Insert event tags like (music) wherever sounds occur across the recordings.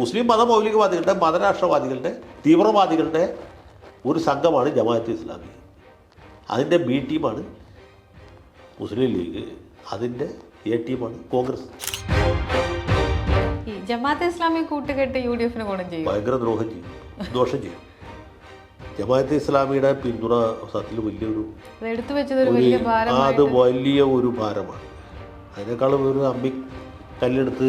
മുസ്ലിം മതമൗലികവാദികളുടെ മതരാഷ്ട്രവാദികളുടെ തീവ്രവാദികളുടെ ഒരു സംഘമാണ് ജമാഅത്ത് ഇസ്ലാമി. അതിന്റെ ബി ടീമാണ് മുസ്ലിം ലീഗ്. അതിന്റെ എ ടീമാണ് കോൺഗ്രസ്. ജമാഅത്തെ ഇസ്ലാമി കൂട്ടുകെട്ട് യു ഡി എഫിന് ഗുണം ചെയ്യും. ഭയങ്കര ദ്രോഹം ചെയ്യും. ദോഷം ചെയ്യും. ജമാഅത്ത് ഇസ്ലാമിയുടെ പിന്തുണ സത്യത്തിൽ വലിയൊരു എടുത്തു വെച്ചത് അത് വലിയ ഒരു ഭാരമാണ്. അതിനേക്കാളും ഒരു അമ്മി കല്ലെടുത്ത്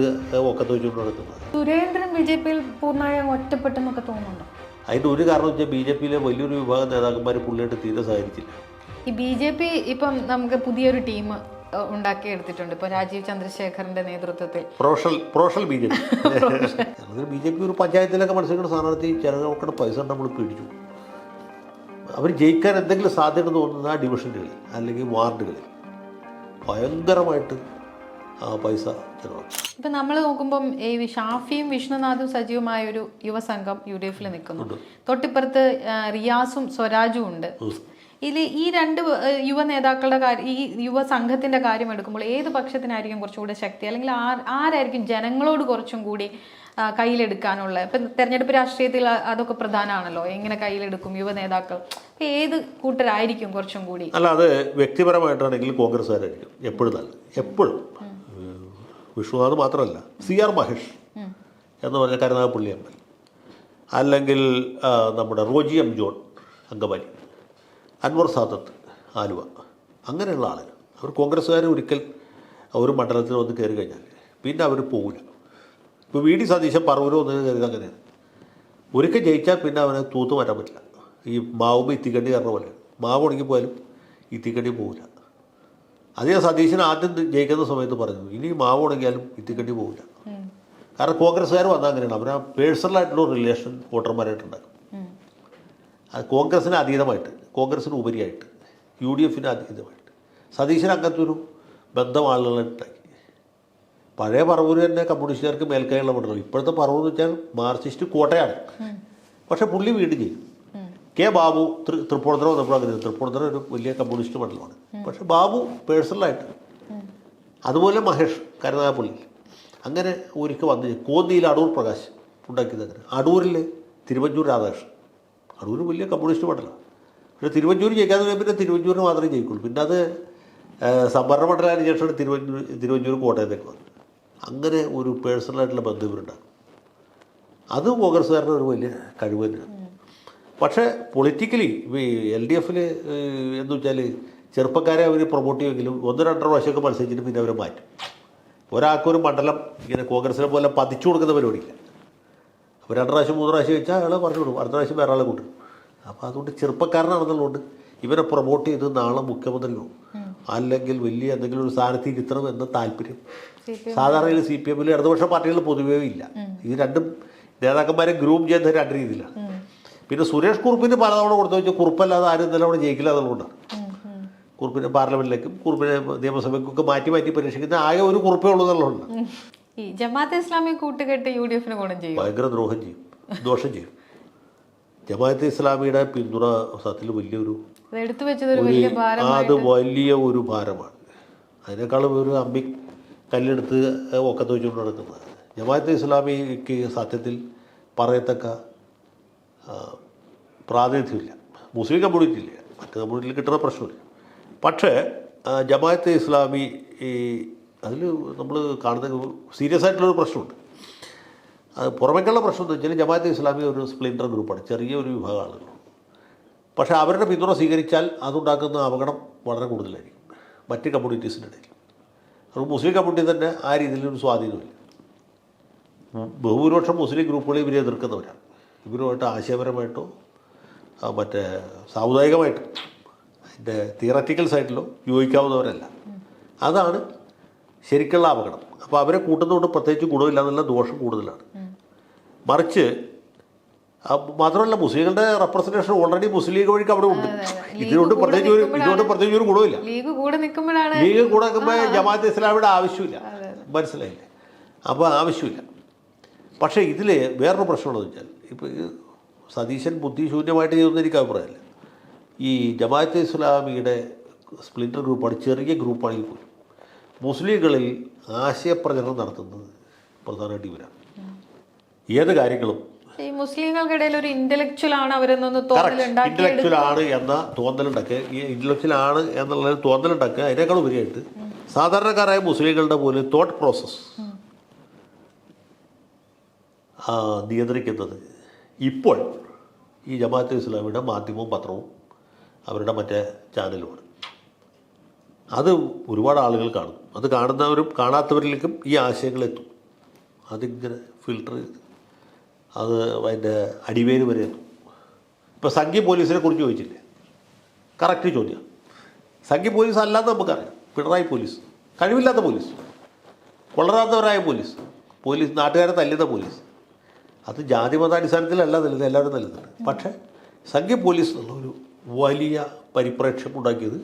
ഒക്കെ വെച്ചുകൊണ്ട് നടക്കുന്നത് സുരേന്ദ്രൻ ബി ജെ പിയിൽ പൂർണമായും ഒറ്റപ്പെട്ടെന്നൊക്കെ തോന്നുന്നുണ്ടോ? അതിന്റെ ഒരു കാരണം വെച്ചാൽ ബി ജെ പിയിലെ വലിയൊരു വിഭാഗം നേതാക്കന്മാർ പുള്ളിയായിട്ട് തീരെ സഹകരിച്ചില്ല. ഈ ബി ജെ പി ഇപ്പം നമുക്ക് പുതിയൊരു ടീം ഉണ്ടാക്കിയെടുത്തിട്ടുണ്ട്. ഇപ്പൊ രാജീവ് ചന്ദ്രശേഖറിന്റെ നേതൃത്വത്തിൽ. Professional professional B J P. (laughs) B J P ഒരു പഞ്ചായത്തിലൊക്കെ മത്സരിക്കുന്ന സ്ഥാനാർത്ഥി ജനങ്ങൾക്കുടെ പൈസ നമ്മൾ പേടിച്ചു. അവർ ജയിക്കാൻ എന്തെങ്കിലും സാധ്യത തോന്നുന്ന ആ ഡിവിഷനുകളിൽ അല്ലെങ്കിൽ വാർഡുകളിൽ. ഭയങ്കരമായിട്ട് പൈസ ചിലവാക്കും. ഇപ്പൊ നമ്മൾ നോക്കുമ്പം ഈ ഷാഫിയും വിഷ്ണുനാഥും സജീവമായ ഒരു യുവസംഘം യു ഡി എഫിൽ നിൽക്കുന്നു തൊട്ടിപ്പുറത്ത് റിയാസും സ്വരാജും ഉണ്ട്. ഇതിൽ ഈ രണ്ട് യുവ നേതാക്കളുടെ കാര്യം ഈ യുവ സംഘത്തിന്റെ കാര്യം എടുക്കുമ്പോൾ ഏത് പക്ഷത്തിനായിരിക്കും കുറച്ചുകൂടെ ശക്തി? അല്ലെങ്കിൽ ആരായിരിക്കും ജനങ്ങളോട് കുറച്ചും കൂടി കയ്യിലെടുക്കാനുള്ള? ഇപ്പൊ തെരഞ്ഞെടുപ്പ് രാഷ്ട്രീയത്തിൽ അതൊക്കെ പ്രധാനമാണല്ലോ എങ്ങനെ കയ്യിലെടുക്കും യുവ നേതാക്കൾ? അപ്പൊ ഏത് കൂട്ടരായിരിക്കും കുറച്ചും കൂടി? അല്ല അത് വ്യക്തിപരമായിട്ടാണെങ്കിൽ കോൺഗ്രസ്സുകാരായിരിക്കും. എപ്പോഴും നല്ല. എപ്പോഴും. വിഷ്ണുനാഥ് മാത്രമല്ല സി ആർ മഹേഷ് എന്ന് പറഞ്ഞ കരുനാഗപ്പള്ളി എൽ. അല്ലെങ്കിൽ നമ്മുടെ റോജി എം ജോൺ അങ്കമാലി അൻവർ സാദത്ത് ആലുവ അങ്ങനെയുള്ള ആളുകൾ. അവർ കോൺഗ്രസ്സുകാർ ഒരിക്കൽ ഒരു മണ്ഡലത്തിൽ വന്ന് കയറി കഴിഞ്ഞാൽ പിന്നെ അവർ പോകില്ല ഇപ്പോൾ വി ഡി സതീശൻ പറവൂരോ ഒന്ന് കയറിയത് അങ്ങനെയാണ്. ഒരിക്കൽ ജയിച്ചാൽ പിന്നെ അവനെ തൂത്ത് മാറ്റാൻ പറ്റില്ല. ഈ മാവുമ്പോൾ ഇത്തിക്കണ്ടി കയറുന്ന പോലെ. മാവ് ഉണങ്ങിപ്പോയാലും ഇത്തിക്കണ്ടി പോകില്ല അത് സതീശൻ ആദ്യം ജയിക്കുന്ന സമയത്ത് പറഞ്ഞു ഇനി മാവ് ഉണങ്ങിയാലും ഇത്തിക്കണ്ടി പോകില്ല കാരണം കോൺഗ്രസ്സുകാർ വന്നാൽ അങ്ങനെയാണ്. അവർ ആ പേഴ്സണലായിട്ടുള്ള റിലേഷൻ വോട്ടർമാരായിട്ടുണ്ടാക്കും അത് കോൺഗ്രസ്സിന് അതീതമായിട്ട് കോൺഗ്രസ്സിന് ഉപരിയായിട്ട് യു ഡി എഫിന് അതീതമായിട്ട്. സതീശൻ അങ്ങനത്തെ ഒരു ബന്ധം ആളുകളുണ്ടാക്കി പഴയ പറവൂര് തന്നെ കമ്മ്യൂണിസ്റ്റുകാർക്ക് മേൽക്കൈയുള്ള മണ്ഡലം. ഇപ്പോഴത്തെ പറവൂർ എന്ന് വെച്ചാൽ മാർക്സിസ്റ്റ് കോട്ടയാണ്. പക്ഷെ പുള്ളി വീണ്ടും ചെയ്യും കെ ബാബു തൃപ്പൂണിത്തുറ വന്നപ്പോൾ അങ്ങനെ തൃപ്പൂണിത്തുറ ഒരു വലിയ കമ്മ്യൂണിസ്റ്റ് മണ്ഡലമാണ്. പക്ഷെ ബാബു പേഴ്സണലായിട്ട് അതുപോലെ മഹേഷ് കരുനാഗപ്പള്ളി. അങ്ങനെ ഒരിക്കൽ വന്നു കോന്നിയിൽ അടൂർ പ്രകാശ് ഉണ്ടാക്കിയത് അങ്ങനെ. അടൂരിൽ തിരുവഞ്ചൂർ രാധാകൃഷ്ണൻ. അടൂർ വലിയ കമ്മ്യൂണിസ്റ്റ് മണ്ഡലം. പക്ഷേ തിരുവഞ്ചൂർ ജയിക്കാതെ പിന്നെ തിരുവഞ്ചൂരിന് മാത്രമേ ജയിക്കുള്ളൂ. പിന്നെ അത് സംവരണ മണ്ഡലത്തിന് ശേഷമാണ് തിരുവഞ്ചൂർ തിരുവഞ്ചൂർ കോട്ടയത്തേക്ക് വന്നത്. അങ്ങനെ ഒരു പേഴ്സണലായിട്ടുള്ള ബന്ധം അത് കോൺഗ്രസ്സുകാരുടെ ഒരു വലിയ കഴിവ് തന്നെയാണ്. പക്ഷേ പൊളിറ്റിക്കലി ഈ എൽ ഡി എഫിൽ എന്ന് വെച്ചാൽ ചെറുപ്പക്കാരെ അവർ പ്രൊമോട്ട് ചെയ്യുമെങ്കിലും ഒന്ന് രണ്ടര പ്രാവശ്യമൊക്കെ മത്സരിച്ചിട്ട് പിന്നെ അവരെ മാറ്റും. ഒരാൾക്കൊരു മണ്ഡലം ഇങ്ങനെ കോൺഗ്രസിനെ പോലെ പതിച്ചു കൊടുക്കുന്ന പരിപാടിയില്ല. അപ്പോൾ രണ്ട് പ്രാവശ്യം മൂന്ന് പ്രാവശ്യം വെച്ചാൽ അയാൾ പറഞ്ഞു കൊടുക്കും അടുത്ത പ്രാവശ്യം വേറെ ആളെ കൊണ്ടു അപ്പോൾ അതുകൊണ്ട് ചെറുപ്പക്കാരനാണെന്നുള്ളതുകൊണ്ട് ഇവരെ പ്രൊമോട്ട് ചെയ്ത് നാളെ മുഖ്യമന്ത്രിയോ അല്ലെങ്കിൽ വലിയ എന്തെങ്കിലും ഒരു സ്ഥാനത്ത് ഇരുത്തണം എന്ന താല്പര്യം. സാധാരണ സി പി എമ്മിൽ ഇടതുപക്ഷ പാർട്ടികൾ പൊതുവേ ഇല്ല. ഇത് രണ്ടും നേതാക്കന്മാരെ ഗ്രൂപ്പ് ചെയ്യുന്ന രണ്ട് രീതിയിലാണ്. പിന്നെ സുരേഷ് കുറുപ്പിന് പലതവണ കൊടുത്തു. വെച്ചാൽ കുറുപ്പല്ലാതെ ആരും ഇന്നലെ അവിടെ ജയിക്കില്ല എന്നുള്ളതുകൊണ്ട് കുറുപ്പിനെ പാർലമെന്റിലേക്കും കുറുപ്പിനെ നിയമസഭയ്ക്കൊക്കെ മാറ്റി മാറ്റി പരീക്ഷിക്കുന്ന ആകെ ഒരു കുറുപ്പേ ഉള്ളൂ എന്നുള്ളതുകൊണ്ട് ഈ ജമാഅത്തെ ഇസ്ലാമി കൂട്ടുകെട്ട് യു ഡി എഫിന് ഗുണം ചെയ്യും. ഭയങ്കര ദ്രോഹം ചെയ്യും. ദോഷം ചെയ്യും. ജമാഅത്തെ ഇസ്ലാമിയുടെ പിന്തുണ സത്യത്തിൽ വലിയൊരു അത് വലിയ ഒരു ഭാരമാണ്. അതിനേക്കാളും ഒരു അമ്മി കല്ലെടുത്ത് ഒക്കത്ത് വെച്ചുകൊണ്ട് നടക്കുന്നത്. ജമാഅത്തെ ഇസ്ലാമിക്ക് സത്യത്തിൽ പറയത്തക്ക പ്രാതിനിധ്യമില്ല. മുസ്ലിം കമ്മ്യൂണിറ്റി ഇല്ല മറ്റ് കമ്മ്യൂണിറ്റിയിൽ കിട്ടുന്ന പ്രശ്നമില്ല. പക്ഷേ ജമാഅത്തെ ഇസ്ലാമി ഈ അതിൽ നമ്മൾ കാണുന്ന സീരിയസ് ആയിട്ടുള്ളൊരു പ്രശ്നമുണ്ട്. അത് പുറമേക്കുള്ള പ്രശ്നം എന്ന് വെച്ചാൽ ജമാഅത്തെ ഇസ്ലാമി ഒരു സ്പ്ലിൻഡർ ഗ്രൂപ്പാണ്. ചെറിയ ഒരു വിഭാഗം ആളുകൾ. പക്ഷേ അവരുടെ പിന്തുണ സ്വീകരിച്ചാൽ അതുണ്ടാക്കുന്ന അപകടം വളരെ കൂടുതലായിരിക്കും. മറ്റ് കമ്മ്യൂണിറ്റീസിന്റെ ഇടയിൽ. അത് മുസ്ലിം കമ്മ്യൂണിറ്റി തന്നെ ആ രീതിയിലൊരു സ്വാധീനമില്ല ബഹുഭൂരിപക്ഷം മുസ്ലിം ഗ്രൂപ്പുകളെ ഇവരെ എതിർക്കുന്നവരാണ്. ഇവരുമായിട്ട് ആശയപരമായിട്ടോ മറ്റേ സാമുദായികമായിട്ടോ അതിന്റെ തിയററ്റിക്കൽ സൈഡിലോ യോജിക്കാവുന്നവരല്ല. അതാണ് ശരിക്കുള്ള അപകടം. അപ്പോൾ അവരെ കൂട്ടുന്നതുകൊണ്ട് പ്രത്യേകിച്ച് ഗുണമില്ല എന്നുള്ള ദോഷം കൂടുതലാണ്. മറിച്ച് മാത്രമല്ല മുസ്ലിങ്ങളുടെ റെപ്രസെന്റേഷൻ ഓൾറെഡി മുസ്ലിം ലീഗ് വഴിക്ക് അവിടെ ഉണ്ട്. ഇതിനോട് പ്രത്യേകിച്ച് ഒരു ഇതുകൊണ്ട് പ്രത്യേകിച്ച് ഒരു ഗുണമില്ല ലീഗ് കൂടെ നിൽക്കുമ്പോഴാണ് ലീഗ് കൂടെ നിൽക്കുമ്പോൾ ജമാഅത്ത് ഇസ്ലാമിയുടെ ആവശ്യമില്ല. മനസ്സിലായില്ലേ? അപ്പോൾ ആവശ്യമില്ല. പക്ഷേ ഇതിൽ വേറൊരു പ്രശ്നമുള്ളതെന്ന് വെച്ചാൽ ഇപ്പോൾ സതീശൻ ബുദ്ധിശൂന്യമായിട്ട് ചെയ്തൊന്നും എനിക്ക് അഭിപ്രായമില്ല. ഈ ജമാഅത്ത് ഇസ്ലാമിയുടെ സ്പ്ലിൻഡർ ഗ്രൂപ്പാണ് ചെറിയ ഗ്രൂപ്പാണെങ്കിൽ പോലും. മുസ്ലിങ്ങളിൽ ആശയപ്രചരണം നടത്തുന്നത് പ്രധാനമായിട്ട് ഇവരാണ് ഏത് കാര്യങ്ങളും ഈ മുസ്ലിങ്ങൾക്കിടയിൽ ഒരു ഇന്റലക്ച്വൽ ആണ് അവരെന്നൊന്ന് തോന്നലുണ്ടാക്കി ഇന്റലക്ച്വൽ ആണ് എന്ന തോന്നലുണ്ടാക്കുക. ഈ ഇന്റലക്ച്വൽ ആണ് എന്നുള്ള തോന്നലുണ്ടാക്കുക. അതിനേക്കാൾ ഉപരിയായിട്ട് സാധാരണക്കാരായ മുസ്ലിങ്ങളുടെ പോലും തോട്ട് പ്രോസസ്സ് നിയന്ത്രിക്കുന്നത് ഇപ്പോൾ ഈ ജമാഅത്ത് ഇസ്ലാമിയുടെ മാധ്യമവും പത്രവും അവരുടെ മറ്റേ ചാനലുമാണ്. അത് ഒരുപാട് ആളുകൾ കാണും. അത് കാണുന്നവരും കാണാത്തവരിലേക്കും ഈ ആശയങ്ങൾ എത്തും. അതിങ്ങനെ ഫിൽട്ടർ ചെയ്ത് അത് അതിന്റെ അടിവേര് വരെ എത്തും. ഇപ്പോൾ സംഘി പോലീസിനെ കുറിച്ച് ചോദിച്ചില്ലേ? കറക്റ്റ് ചോദ്യം. സംഘി പോലീസ് അല്ലാതെ നമുക്കറിയാം. പിണറായി പോലീസ്. കഴിവില്ലാത്ത പോലീസ്. കൊള്ളരാത്തവരായ പോലീസ്. പോലീസ് നാട്ടുകാരെ തല്ലുന്ന പോലീസ്. അത് ജാതി മതാടിസ്ഥാനത്തിലല്ല നല്ലത് എല്ലാവരും നല്ലതാണ് പക്ഷേ സംഘ പോലീസ് എന്നുള്ളൊരു വലിയ പരിപ്രേക്ഷ്യം ഉണ്ടാക്കിയത്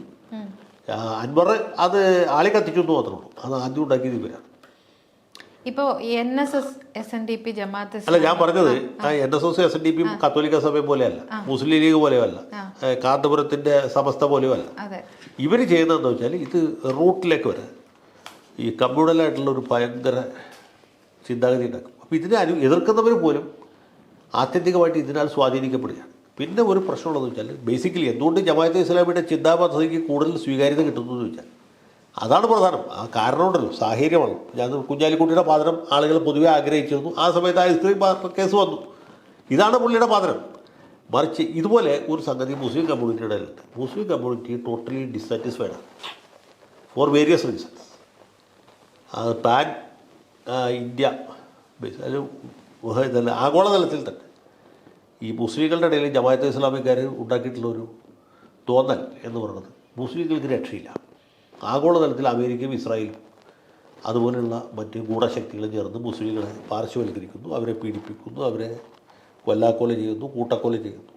അൻവർ അത് ആളെ കത്തിച്ചു എന്ന് മാത്രമേ ഉള്ളൂ. അത് ആദ്യം ഉണ്ടാക്കിയത് ഇവരാണ്. ഇപ്പോ N S S S N D P Jamaat അല്ല ഞാൻ പറഞ്ഞത് N S S S N D P കത്തോലിക്ക സഭ പോലെയല്ല മുസ്ലിം ലീഗ് പോലെയല്ല കാന്തപുരത്തിന്റെ സമസ്ത പോലെയല്ല ഇവർ ചെയ്യുന്നതെന്ന് വെച്ചാൽ ഇത് റൂട്ടിലേക്ക് വരാൻ. ഈ കമ്മ്യൂണലായിട്ടുള്ള ഒരു ഭയങ്കര ചിന്താഗതി ഉണ്ടാക്കും. അപ്പോൾ ഇതിനെ അനു എതിർക്കുന്നവർ പോലും ആത്യന്തികമായിട്ട് ഇതിനാൽ സ്വാധീനിക്കപ്പെടുകയാണ്. പിന്നെ ഒരു പ്രശ്നമുള്ളതെന്ന് വെച്ചാൽ ബേസിക്കലി എന്തുകൊണ്ട് ജമാഅത്തെ ഇസ്ലാമിയുടെ ചിന്താ പദ്ധതിക്ക് കൂടുതൽ സ്വീകാര്യത കിട്ടുന്നതെന്ന് വെച്ചാൽ അതാണ് പ്രധാനം. ആ കാരണമുണ്ടല്ലോ സാഹചര്യമാണ്. ഞാൻ കുഞ്ഞാലിക്കുട്ടിയുടെ പാദനം ആളുകൾ പൊതുവെ ആഗ്രഹിച്ചിരുന്നു. ആ സമയത്ത് ഐസ്ക്രീം പാ- കേസ് വന്നു. ഇതാണ് പുള്ളിയുടെ പാദനം മറിച്ച് ഇതുപോലെ ഒരു സംഗതി മുസ്ലിം കമ്മ്യൂണിറ്റിയുടെ ഉണ്ട് മുസ്ലിം community totally dissatisfied for various reasons അത് പാൻ ആ, ഇന്ത്യ അത് ഇതല്ല ആഗോളതലത്തിൽ തന്നെ. ഈ മുസ്ലിങ്ങളുടെ ഇടയിൽ ജമാഅത്ത് ഇസ്ലാമിക്കാർ ഉണ്ടാക്കിയിട്ടുള്ളൊരു തോന്നൽ എന്ന് പറയുന്നത് മുസ്ലിങ്ങൾക്ക് രക്ഷയില്ല. ആഗോളതലത്തിൽ അമേരിക്കയും ഇസ്രായേലും അതുപോലെയുള്ള മറ്റ് ഗൂഢശക്തികളും ചേർന്ന് മുസ്ലിങ്ങളെ പാർശ്വവൽക്കരിക്കുന്നു അവരെ പീഡിപ്പിക്കുന്നു അവരെ കൊല്ലാക്കൊല ചെയ്യുന്നു കൂട്ടക്കൊല ചെയ്യുന്നു.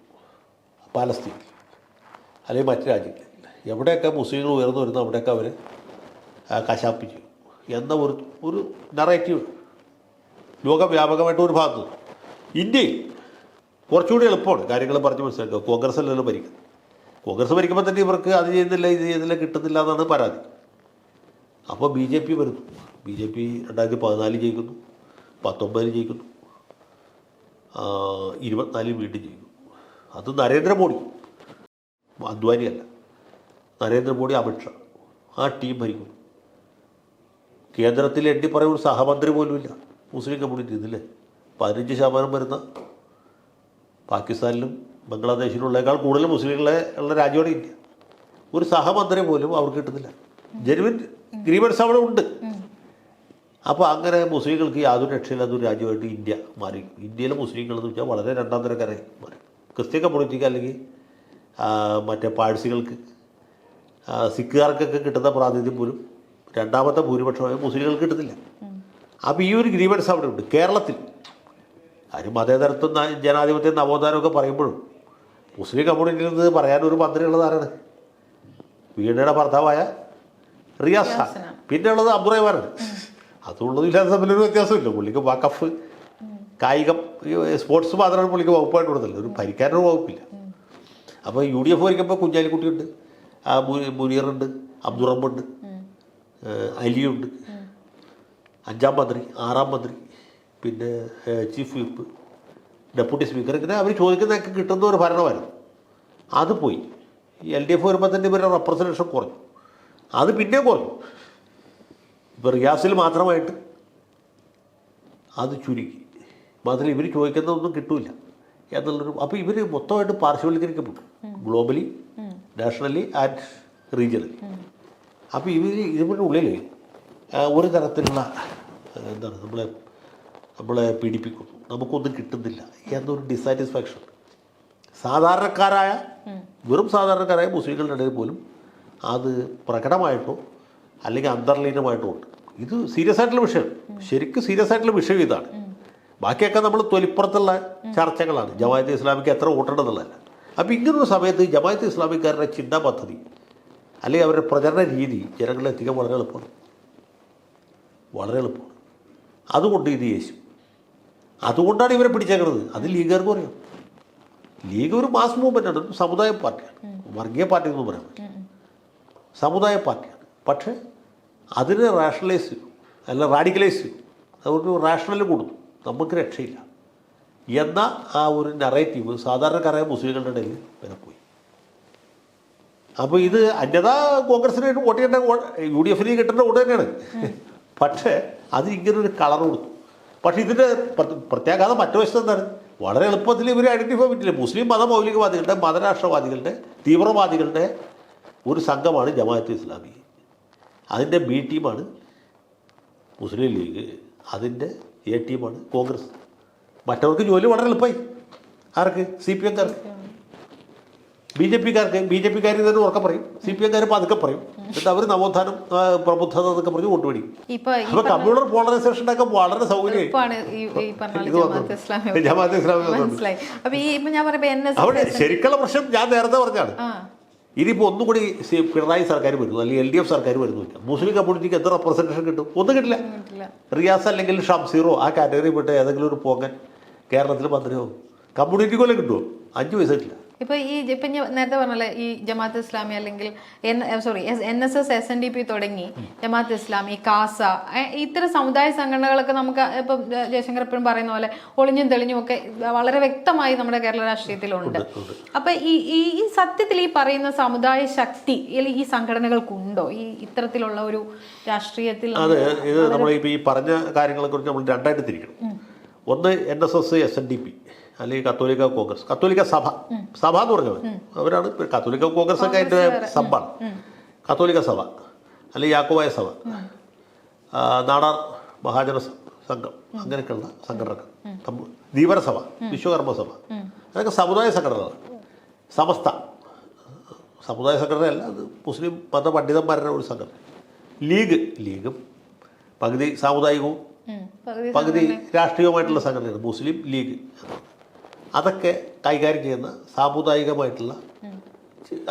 പാലസ്തീൻ അല്ലെങ്കിൽ മറ്റ് രാജ്യങ്ങളിൽ എവിടെയൊക്കെ മുസ്ലിങ്ങൾ ഉയർന്നു വരുന്നു അവിടെയൊക്കെ അവർ കശാപ്പ് ചെയ്യും. എന്ന ഒരു ഒരു നറേറ്റീവ് ലോകവ്യാപകമായിട്ട് ഒരു ഭാഗത്ത്. ഇന്ത്യയിൽ കുറച്ചുകൂടി എളുപ്പമാണ് കാര്യങ്ങൾ പറഞ്ഞ് മനസ്സിലാക്കുക. കോൺഗ്രസ് അല്ലല്ലോ ഭരിക്കുന്നത്. കോൺഗ്രസ് ഭരിക്കുമ്പോൾ തന്നെ ഇവർക്ക് അത് ചെയ്യുന്നില്ല ഇത് ചെയ്യുന്നില്ല കിട്ടുന്നില്ല എന്നാണ് പരാതി. അപ്പോൾ ബി ജെ പി വരുന്നു. ബി ജെ പി രണ്ടായിരത്തി പതിനാലിൽ ജയിക്കുന്നു പത്തൊമ്പതിൽ ജയിക്കുന്നു ഇരുപത്തിനാലിൽ വീണ്ടും ജയിക്കുന്നു. അത് നരേന്ദ്രമോദി. അദ്വാനിയല്ല. നരേന്ദ്രമോദി അമിത്ഷാ. ആ ടീം ഭരിക്കുന്നു. കേന്ദ്രത്തിൽ എണ്ണി പറയുന്ന സഹമന്ത്രി പോലുമില്ല. മുസ്ലിം കമ്മ്യൂണിറ്റി ഇതില്ലേ? പതിനഞ്ച് ശതമാനം വരുന്ന പാകിസ്ഥാനിലും ബംഗ്ലാദേശിലും ഉള്ളേക്കാൾ കൂടുതൽ മുസ്ലിങ്ങളെ ഉള്ള രാജ്യമാണ് ഇന്ത്യ. ഒരു സഹമന്ത്രി പോലും അവർക്ക് കിട്ടുന്നില്ല. ജനുവിൻ ഗ്രീവൻസ് അവിടെ ഉണ്ട്. അപ്പോൾ അങ്ങനെ മുസ്ലിങ്ങൾക്ക് യാതൊരു രക്ഷയില്ലാത്ത ഒരു രാജ്യമായിട്ട് ഇന്ത്യ മാറി. ഇന്ത്യയിലെ മുസ്ലിങ്ങൾ എന്ന് വെച്ചാൽ വളരെ രണ്ടാം തരക്കാരായി മാറി. ക്രിസ്ത്യൻ കമ്മ്യൂണിറ്റിക്ക് അല്ലെങ്കിൽ മറ്റേ പാഴ്സികൾക്ക് സിഖുകാർക്കൊക്കെ കിട്ടുന്ന പ്രാതിനിധ്യം പോലും രണ്ടാമത്തെ ഭൂരിപക്ഷമായ മുസ്ലിങ്ങൾക്ക് കിട്ടുന്നില്ല. അപ്പോൾ ഈ ഒരു ഗ്രീവൻസ് അവിടെ ഉണ്ട് കേരളത്തിൽ. കാര്യം മതേതരത്വം ജനാധിപത്യം നവോത്ഥാനമൊക്കെ പറയുമ്പോഴും മുസ്ലിം കമ്മ്യൂണിറ്റിയിൽ നിന്ന് പറയാനൊരു മന്ത്രിയുള്ളത് ആരാണ്? വീണയുടെ ഭർത്താവായ റിയാസ പിന്നെ ഉള്ളത് അബ്ദുറഹ്മാനാണ് അതുള്ളതും ഇല്ലാത്ത തമ്മിലൊരു വ്യത്യാസമില്ല. പുള്ളിക്ക് വഖഫ് കായികം സ്പോർട്സ് മാത്രമാണ് പുള്ളിക്ക് വകുപ്പായിട്ട് കൊടുത്തില്ല ഒരു ഭരിക്കാനൊരു വകുപ്പില്ല. അപ്പോൾ യു ഡി എഫ് ഭരിക്കുമ്പോൾ കുഞ്ഞാലിക്കുട്ടിയുണ്ട് മുനീറുണ്ട് അബ്ദുറഹ്മുണ്ട് അലിയുണ്ട്. അഞ്ചാം മന്ത്രി ആറാം മന്ത്രി പിന്നെ ചീഫ് വിപ്പ് ഡെപ്യൂട്ടി സ്പീക്കർ ഇങ്ങനെ അവർ ചോദിക്കുന്നതൊക്കെ കിട്ടുന്ന ഒരു ഭരണമായിരുന്നു. അത് പോയി. എൽ ഡി എഫ് വരുമ്പോൾ തന്നെ ഇവരുടെ റെപ്രസെന്റേഷൻ കുറഞ്ഞു. അത് പിന്നെയും കുറഞ്ഞു. ഇപ്പോൾ റിയാസിൽ മാത്രമായിട്ട് അത് ചുരുക്കി. മാത്രമല്ല ഇവർ ചോദിക്കുന്നതൊന്നും കിട്ടില്ല എന്നുള്ളൊരു അപ്പോൾ ഇവർ മൊത്തമായിട്ട് പാർശ്വവൽക്കരിക്കപ്പെട്ടു. ഗ്ലോബലി നാഷണലി ആൻഡ് റീജിയണലി അപ്പോൾ ഇവർ ഇതിന്റെ ഉള്ളിൽ ഒരു തരത്തിലുള്ള എന്താണ് നമ്മളെ നമ്മളെ പീഡിപ്പിക്കുന്നു നമുക്കൊന്നും കിട്ടുന്നില്ല. എന്നൊരു ഡിസാറ്റിസ്ഫാക്ഷൻ സാധാരണക്കാരായ വെറും സാധാരണക്കാരായ മുസ്ലിങ്ങളുടെ ഇടയിൽ പോലും അത് പ്രകടമായിട്ടോ അല്ലെങ്കിൽ അന്തർലീനമായിട്ടോ ഉണ്ട്. ഇത് സീരിയസ് ആയിട്ടുള്ള വിഷയം. ശരിക്കും സീരിയസ് ആയിട്ടുള്ള വിഷയം ഇതാണ്. ബാക്കിയൊക്കെ നമ്മൾ തൊലിപ്പുറത്തുള്ള ചർച്ചകളാണ്. ജമാഅത്തെ ഇസ്ലാമിക്ക് എത്ര വോട്ടുണ്ടെന്നുള്ളതല്ല അപ്പോൾ ഇങ്ങനൊരു സമയത്ത് ജമാഅത്തെ ഇസ്ലാമിക്കാരുടെ ചിന്താ പദ്ധതി അല്ലെങ്കിൽ അവരുടെ പ്രചരണ രീതി ജനങ്ങളെ അധികം വളരെ എളുപ്പമാണ്. വളരെ എളുപ്പമാണ്. അതുകൊണ്ട് ഇത് യേശു. അതുകൊണ്ടാണ് ഇവരെ പിടിച്ചേക്കുന്നത് അത് ലീഗുകാർക്ക് അറിയാം ലീഗ് ഒരു മാസ് മൂവ്മെന്റ് ആണ്. ഒരു സമുദായ പാർട്ടിയാണ്. വർഗീയ പാർട്ടി എന്ന് പറയാം പറ്റില്ല. സമുദായ പാർട്ടിയാണ്. പക്ഷേ അതിനെ റാഷണലൈസ് ചെയ്യും അല്ല റാഡിക്കലൈസ് ചെയ്യും അതുകൊണ്ട് റാഷണൽ കൊടുത്തു നമുക്ക് രക്ഷയില്ല. എന്ന ആ ഒരു നറേറ്റീവ് സാധാരണക്കാരായ മുസ്ലിങ്ങളുടെ ഇടയിൽ വരെ പോയി. അപ്പോൾ ഇത് അന്യത കോൺഗ്രസിന് വോട്ട് ചെയ്യേണ്ട യു ഡി എഫിന് കിട്ടേണ്ട വോട്ട് തന്നെയാണ്. പക്ഷേ അത് ഇങ്ങനൊരു കളർ കൊടുത്തു. പക്ഷേ ഇതിന്റെ പ്ര- പ്രത്യാഘാതം മറ്റു വശത്ത് എന്താണ്? വളരെ എളുപ്പത്തിൽ ഇവർ ഐഡന്റിഫൈ പറ്റില്ല. മുസ്ലിം മതമൗലികവാദികളുടെ മതരാഷ്ട്രവാദികളുടെ തീവ്രവാദികളുടെ ഒരു സംഘമാണ് ജമാഅത്ത് ഇസ്ലാമി. അതിന്റെ ബി ടീമാണ് മുസ്ലിം ലീഗ്. അതിന്റെ എ ടീമാണ് കോൺഗ്രസ്. മറ്റവർക്ക് ജോലി വളരെ എളുപ്പമായി. ആർക്ക്? സി പി എംകാർക്ക്. ബി ജെ പിക്കാർക്ക് ബി ജെ പിക്കാർ തന്നെ ഉറക്കം പറയും. സി പി എംകാർ പതുക്കെ പറയും. എന്നിട്ട് അവർ നവോത്ഥാനം പ്രബുദ്ധത എന്നൊക്കെ പറഞ്ഞ് വോട്ട് മേടിക്കും അപ്പൊ കമ്പ്യൂട്ടർ പോളറൈസേഷൻ ഒക്കെ വളരെ. ജമാഅത്ത് ഇസ്ലാമി അവിടെ ശരിക്കുള്ള പ്രശ്നം ഞാൻ നേരത്തെ പറഞ്ഞാണ്. ഇനിയിപ്പോൾ ഒന്നും കൂടി പിണറായി സർക്കാർ വരുന്നു അല്ലെങ്കിൽ എൽ ഡി എഫ് സർക്കാർ വരുന്നു മുസ്ലിം കമ്മ്യൂണിറ്റിക്ക് എത്ര റെപ്രസെന്റേഷൻ കിട്ടും? ഒന്നും കിട്ടില്ല. കിട്ടില്ല. റിയാസ് അല്ലെങ്കിൽ ഷംസീറോ ആ കാറ്റഗറി പെട്ട ഏതെങ്കിലും ഒരു പോങ്ങൻ കേരളത്തിൽ മന്ത്രിയാവും കമ്മ്യൂണിറ്റി കൊല്ലം കിട്ടുമോ അഞ്ച് പൈസ കിട്ടില്ല. ഇപ്പൊ ഈ ഇപ്പൊ ഞാൻ നേരത്തെ പറഞ്ഞല്ലേ ഈ ജമാഅത്ത് ഇസ്ലാമി അല്ലെങ്കിൽ sorry N S S S N D P തുടങ്ങി ജമാഅത്ത് ഇസ്ലാമി കാസ ഇത്തരം സമുദായ സംഘടനകളൊക്കെ നമുക്ക് ഇപ്പം ജയശങ്കർ എപ്പോഴും പറയുന്ന പോലെ ഒളിഞ്ഞും തെളിഞ്ഞും ഒക്കെ വളരെ വ്യക്തമായി നമ്മുടെ കേരള രാഷ്ട്രീയത്തിലുണ്ട്. അപ്പൊ ഈ ഈ സത്യത്തിൽ ഈ പറയുന്ന സമുദായ ശക്തി അല്ലെങ്കിൽ ഈ സംഘടനകൾക്കുണ്ടോ? ഈ ഇത്തരത്തിലുള്ള ഒരു രാഷ്ട്രീയത്തിൽ അതെ ഇത് നമ്മൾ ഇപ്പോൾ ഈ പറഞ്ഞ കാര്യങ്ങളെ കുറിച്ച് നമ്മൾ രണ്ടായിട്ട് തിരിക്കണം. ഒന്ന് N S S S N D P അല്ലെങ്കിൽ കത്തോലിക്ക കോൺഗ്രസ്. കത്തോലിക്ക സഭ. സഭ എന്ന് പറഞ്ഞവർ അവരാണ് കത്തോലിക്ക കോൺഗ്രസ് ഒക്കെ അതിന്റെ സഭാണ് കത്തോലിക്ക സഭ. അല്ലെങ്കിൽ യാക്കോവായ സഭ. നാടാർ മഹാജന സംഘം. അങ്ങനെയൊക്കെയുള്ള സംഘടനകൾ. ധീവരസഭ വിശ്വകർമ്മ സഭ അതൊക്കെ സമുദായ സംഘടനകളാണ്. സമസ്ത. സമുദായ സംഘടനയല്ല അത് മുസ്ലിം മത പണ്ഡിതന്മാരുടെ ഒരു സംഘടന ലീഗ് ലീഗും പകുതി സാമുദായികവും പകുതി രാഷ്ട്രീയവുമായിട്ടുള്ള സംഘടനയാണ്. മുസ്ലിം ലീഗ്. അതൊക്കെ കൈകാര്യം ചെയ്യുന്ന സാമുദായികമായിട്ടുള്ള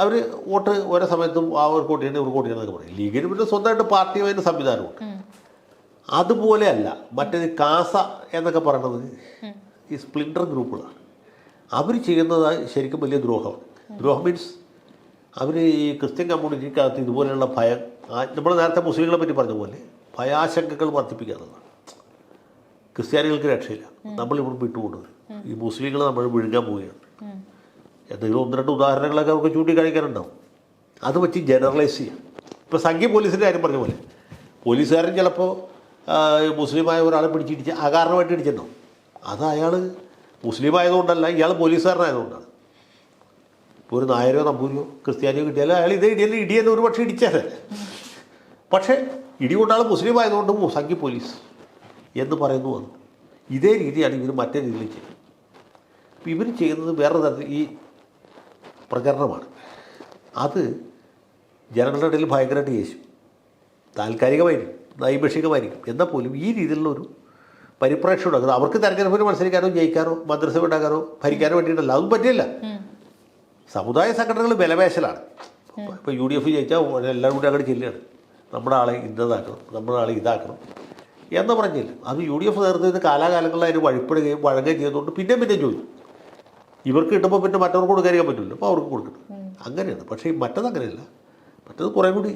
അവർ വോട്ട് ഓരോ സമയത്തും ആ ഒരു കോട്ടിയാണ് ഇവർ കോട്ടിയാണ് എന്നൊക്കെ പറയും. ലീഗിന് പിന്നെ സ്വന്തമായിട്ട് പാർട്ടിയുമായിട്ട് സംവിധാനമുണ്ട്. അതുപോലെയല്ല മറ്റേ കാസ എന്നൊക്കെ പറയുന്നത് ഈ സ്പ്ലിൻഡർ ഗ്രൂപ്പുകളാണ്. അവർ ചെയ്യുന്നത് ശരിക്കും വലിയ ദ്രോഹമാണ്. ദ്രോഹം മീൻസ് അവർ ഈ ക്രിസ്ത്യൻ കമ്മ്യൂണിറ്റിക്കകത്ത് ഇതുപോലെയുള്ള ഭയം നമ്മൾ നേരത്തെ മുസ്ലിങ്ങളെ പറ്റി പറഞ്ഞ പോലെ ഭയാശങ്കകൾ വർദ്ധിപ്പിക്കുക എന്നുള്ളതാണ് ക്രിസ്ത്യാനികൾക്ക് രക്ഷയില്ല. നമ്മൾ ഇവിടെ വിട്ടുകൊണ്ടുവരും ഈ മുസ്ലിങ്ങൾ നമ്മൾ വിഴുങ്ങാൻ പോവുകയാണ്. എന്തെങ്കിലും ഒന്ന് രണ്ട് ഉദാഹരണങ്ങളൊക്കെ അവർക്ക് ചൂണ്ടിക്കാണിക്കാനുണ്ടാവും അത് വെച്ച് ജനറലൈസ് ചെയ്യാം. ഇപ്പോൾ സംഘീയ പോലീസിന്റെ കാര്യം പറഞ്ഞ പോലെ പോലീസുകാരൻ ചിലപ്പോൾ മുസ്ലിമായ ഒരാളെ പിടിച്ചിടിച്ച് അകാരണമായിട്ട് ഇടിച്ചിട്ടുണ്ടാവും. അത് അയാൾ മുസ്ലിം ആയതുകൊണ്ടല്ല ഇയാൾ പോലീസുകാരനായതുകൊണ്ടാണ്. ഇപ്പോൾ ഒരു നായരോ നമ്പൂരിയോ ക്രിസ്ത്യാനിയോ കിട്ടിയാലും അയാൾ ഇതേ ഇടിയല്ല ഇടിയെന്ന് ഒരു പക്ഷേ ഇടിച്ചേരെ പക്ഷേ ഇടികൊണ്ടാൾ മുസ്ലിം ആയതുകൊണ്ട് സംഘി പോലീസ് എന്ന് പറയുന്നു വന്നു. ഇതേ രീതിയാണ് ഇവർ മറ്റേ രീതിയിൽ ചെയ്യുന്നത് ഇവർ ചെയ്യുന്നത് വേറെ തരത്തിൽ ഈ പ്രചരണമാണ്. അത് ജനങ്ങളുടെ ഇടയിൽ ഭയങ്കരമായിട്ട് യേശും. താൽക്കാലികമായിരിക്കും നൈമിഷികമായിരിക്കും. എന്നാൽ പോലും ഈ രീതിയിലുള്ള ഒരു പരിപ്രേക്ഷ ഉണ്ടാക്കുന്നത് അവർക്ക് തെരഞ്ഞെടുപ്പിന് മത്സരിക്കാനോ ജയിക്കാനോ മന്ത്രിസഭ ഉണ്ടാക്കാനോ ഭരിക്കാനോ വേണ്ടിയിട്ടല്ല. അതും പറ്റില്ല. സമുദായ സംഘടനകൾ ബലവേശലാണ് ഇപ്പോൾ യു ഡി എഫ് ജയിച്ചാൽ എല്ലാവരും കൂടി അങ്ങോട്ട് ചെല്ലുകയാണ്. നമ്മുടെ ആളെ ഇന്നതാക്കണം നമ്മുടെ ആളെ ഇതാക്കണം എന്ന് പറഞ്ഞില്ല. അത് യു ഡി എഫ് നേരത്തെ കാലാകാലങ്ങളിൽ അതിന് വഴിപ്പെടുകയും വഴങ്ങുകയും ചെയ്തുകൊണ്ട് പിന്നെ പിന്നെ ചോദിച്ചു. ഇവർക്ക് കിട്ടുമ്പോൾ പിന്നെ മറ്റവർക്ക് കൊടുക്കാതിരിക്കാൻ പറ്റില്ല അപ്പോൾ അവർക്ക് കൊടുക്കണം അങ്ങനെയാണ്. പക്ഷേ മറ്റത് അങ്ങനെയല്ല. മറ്റത് കുറേ കൂടി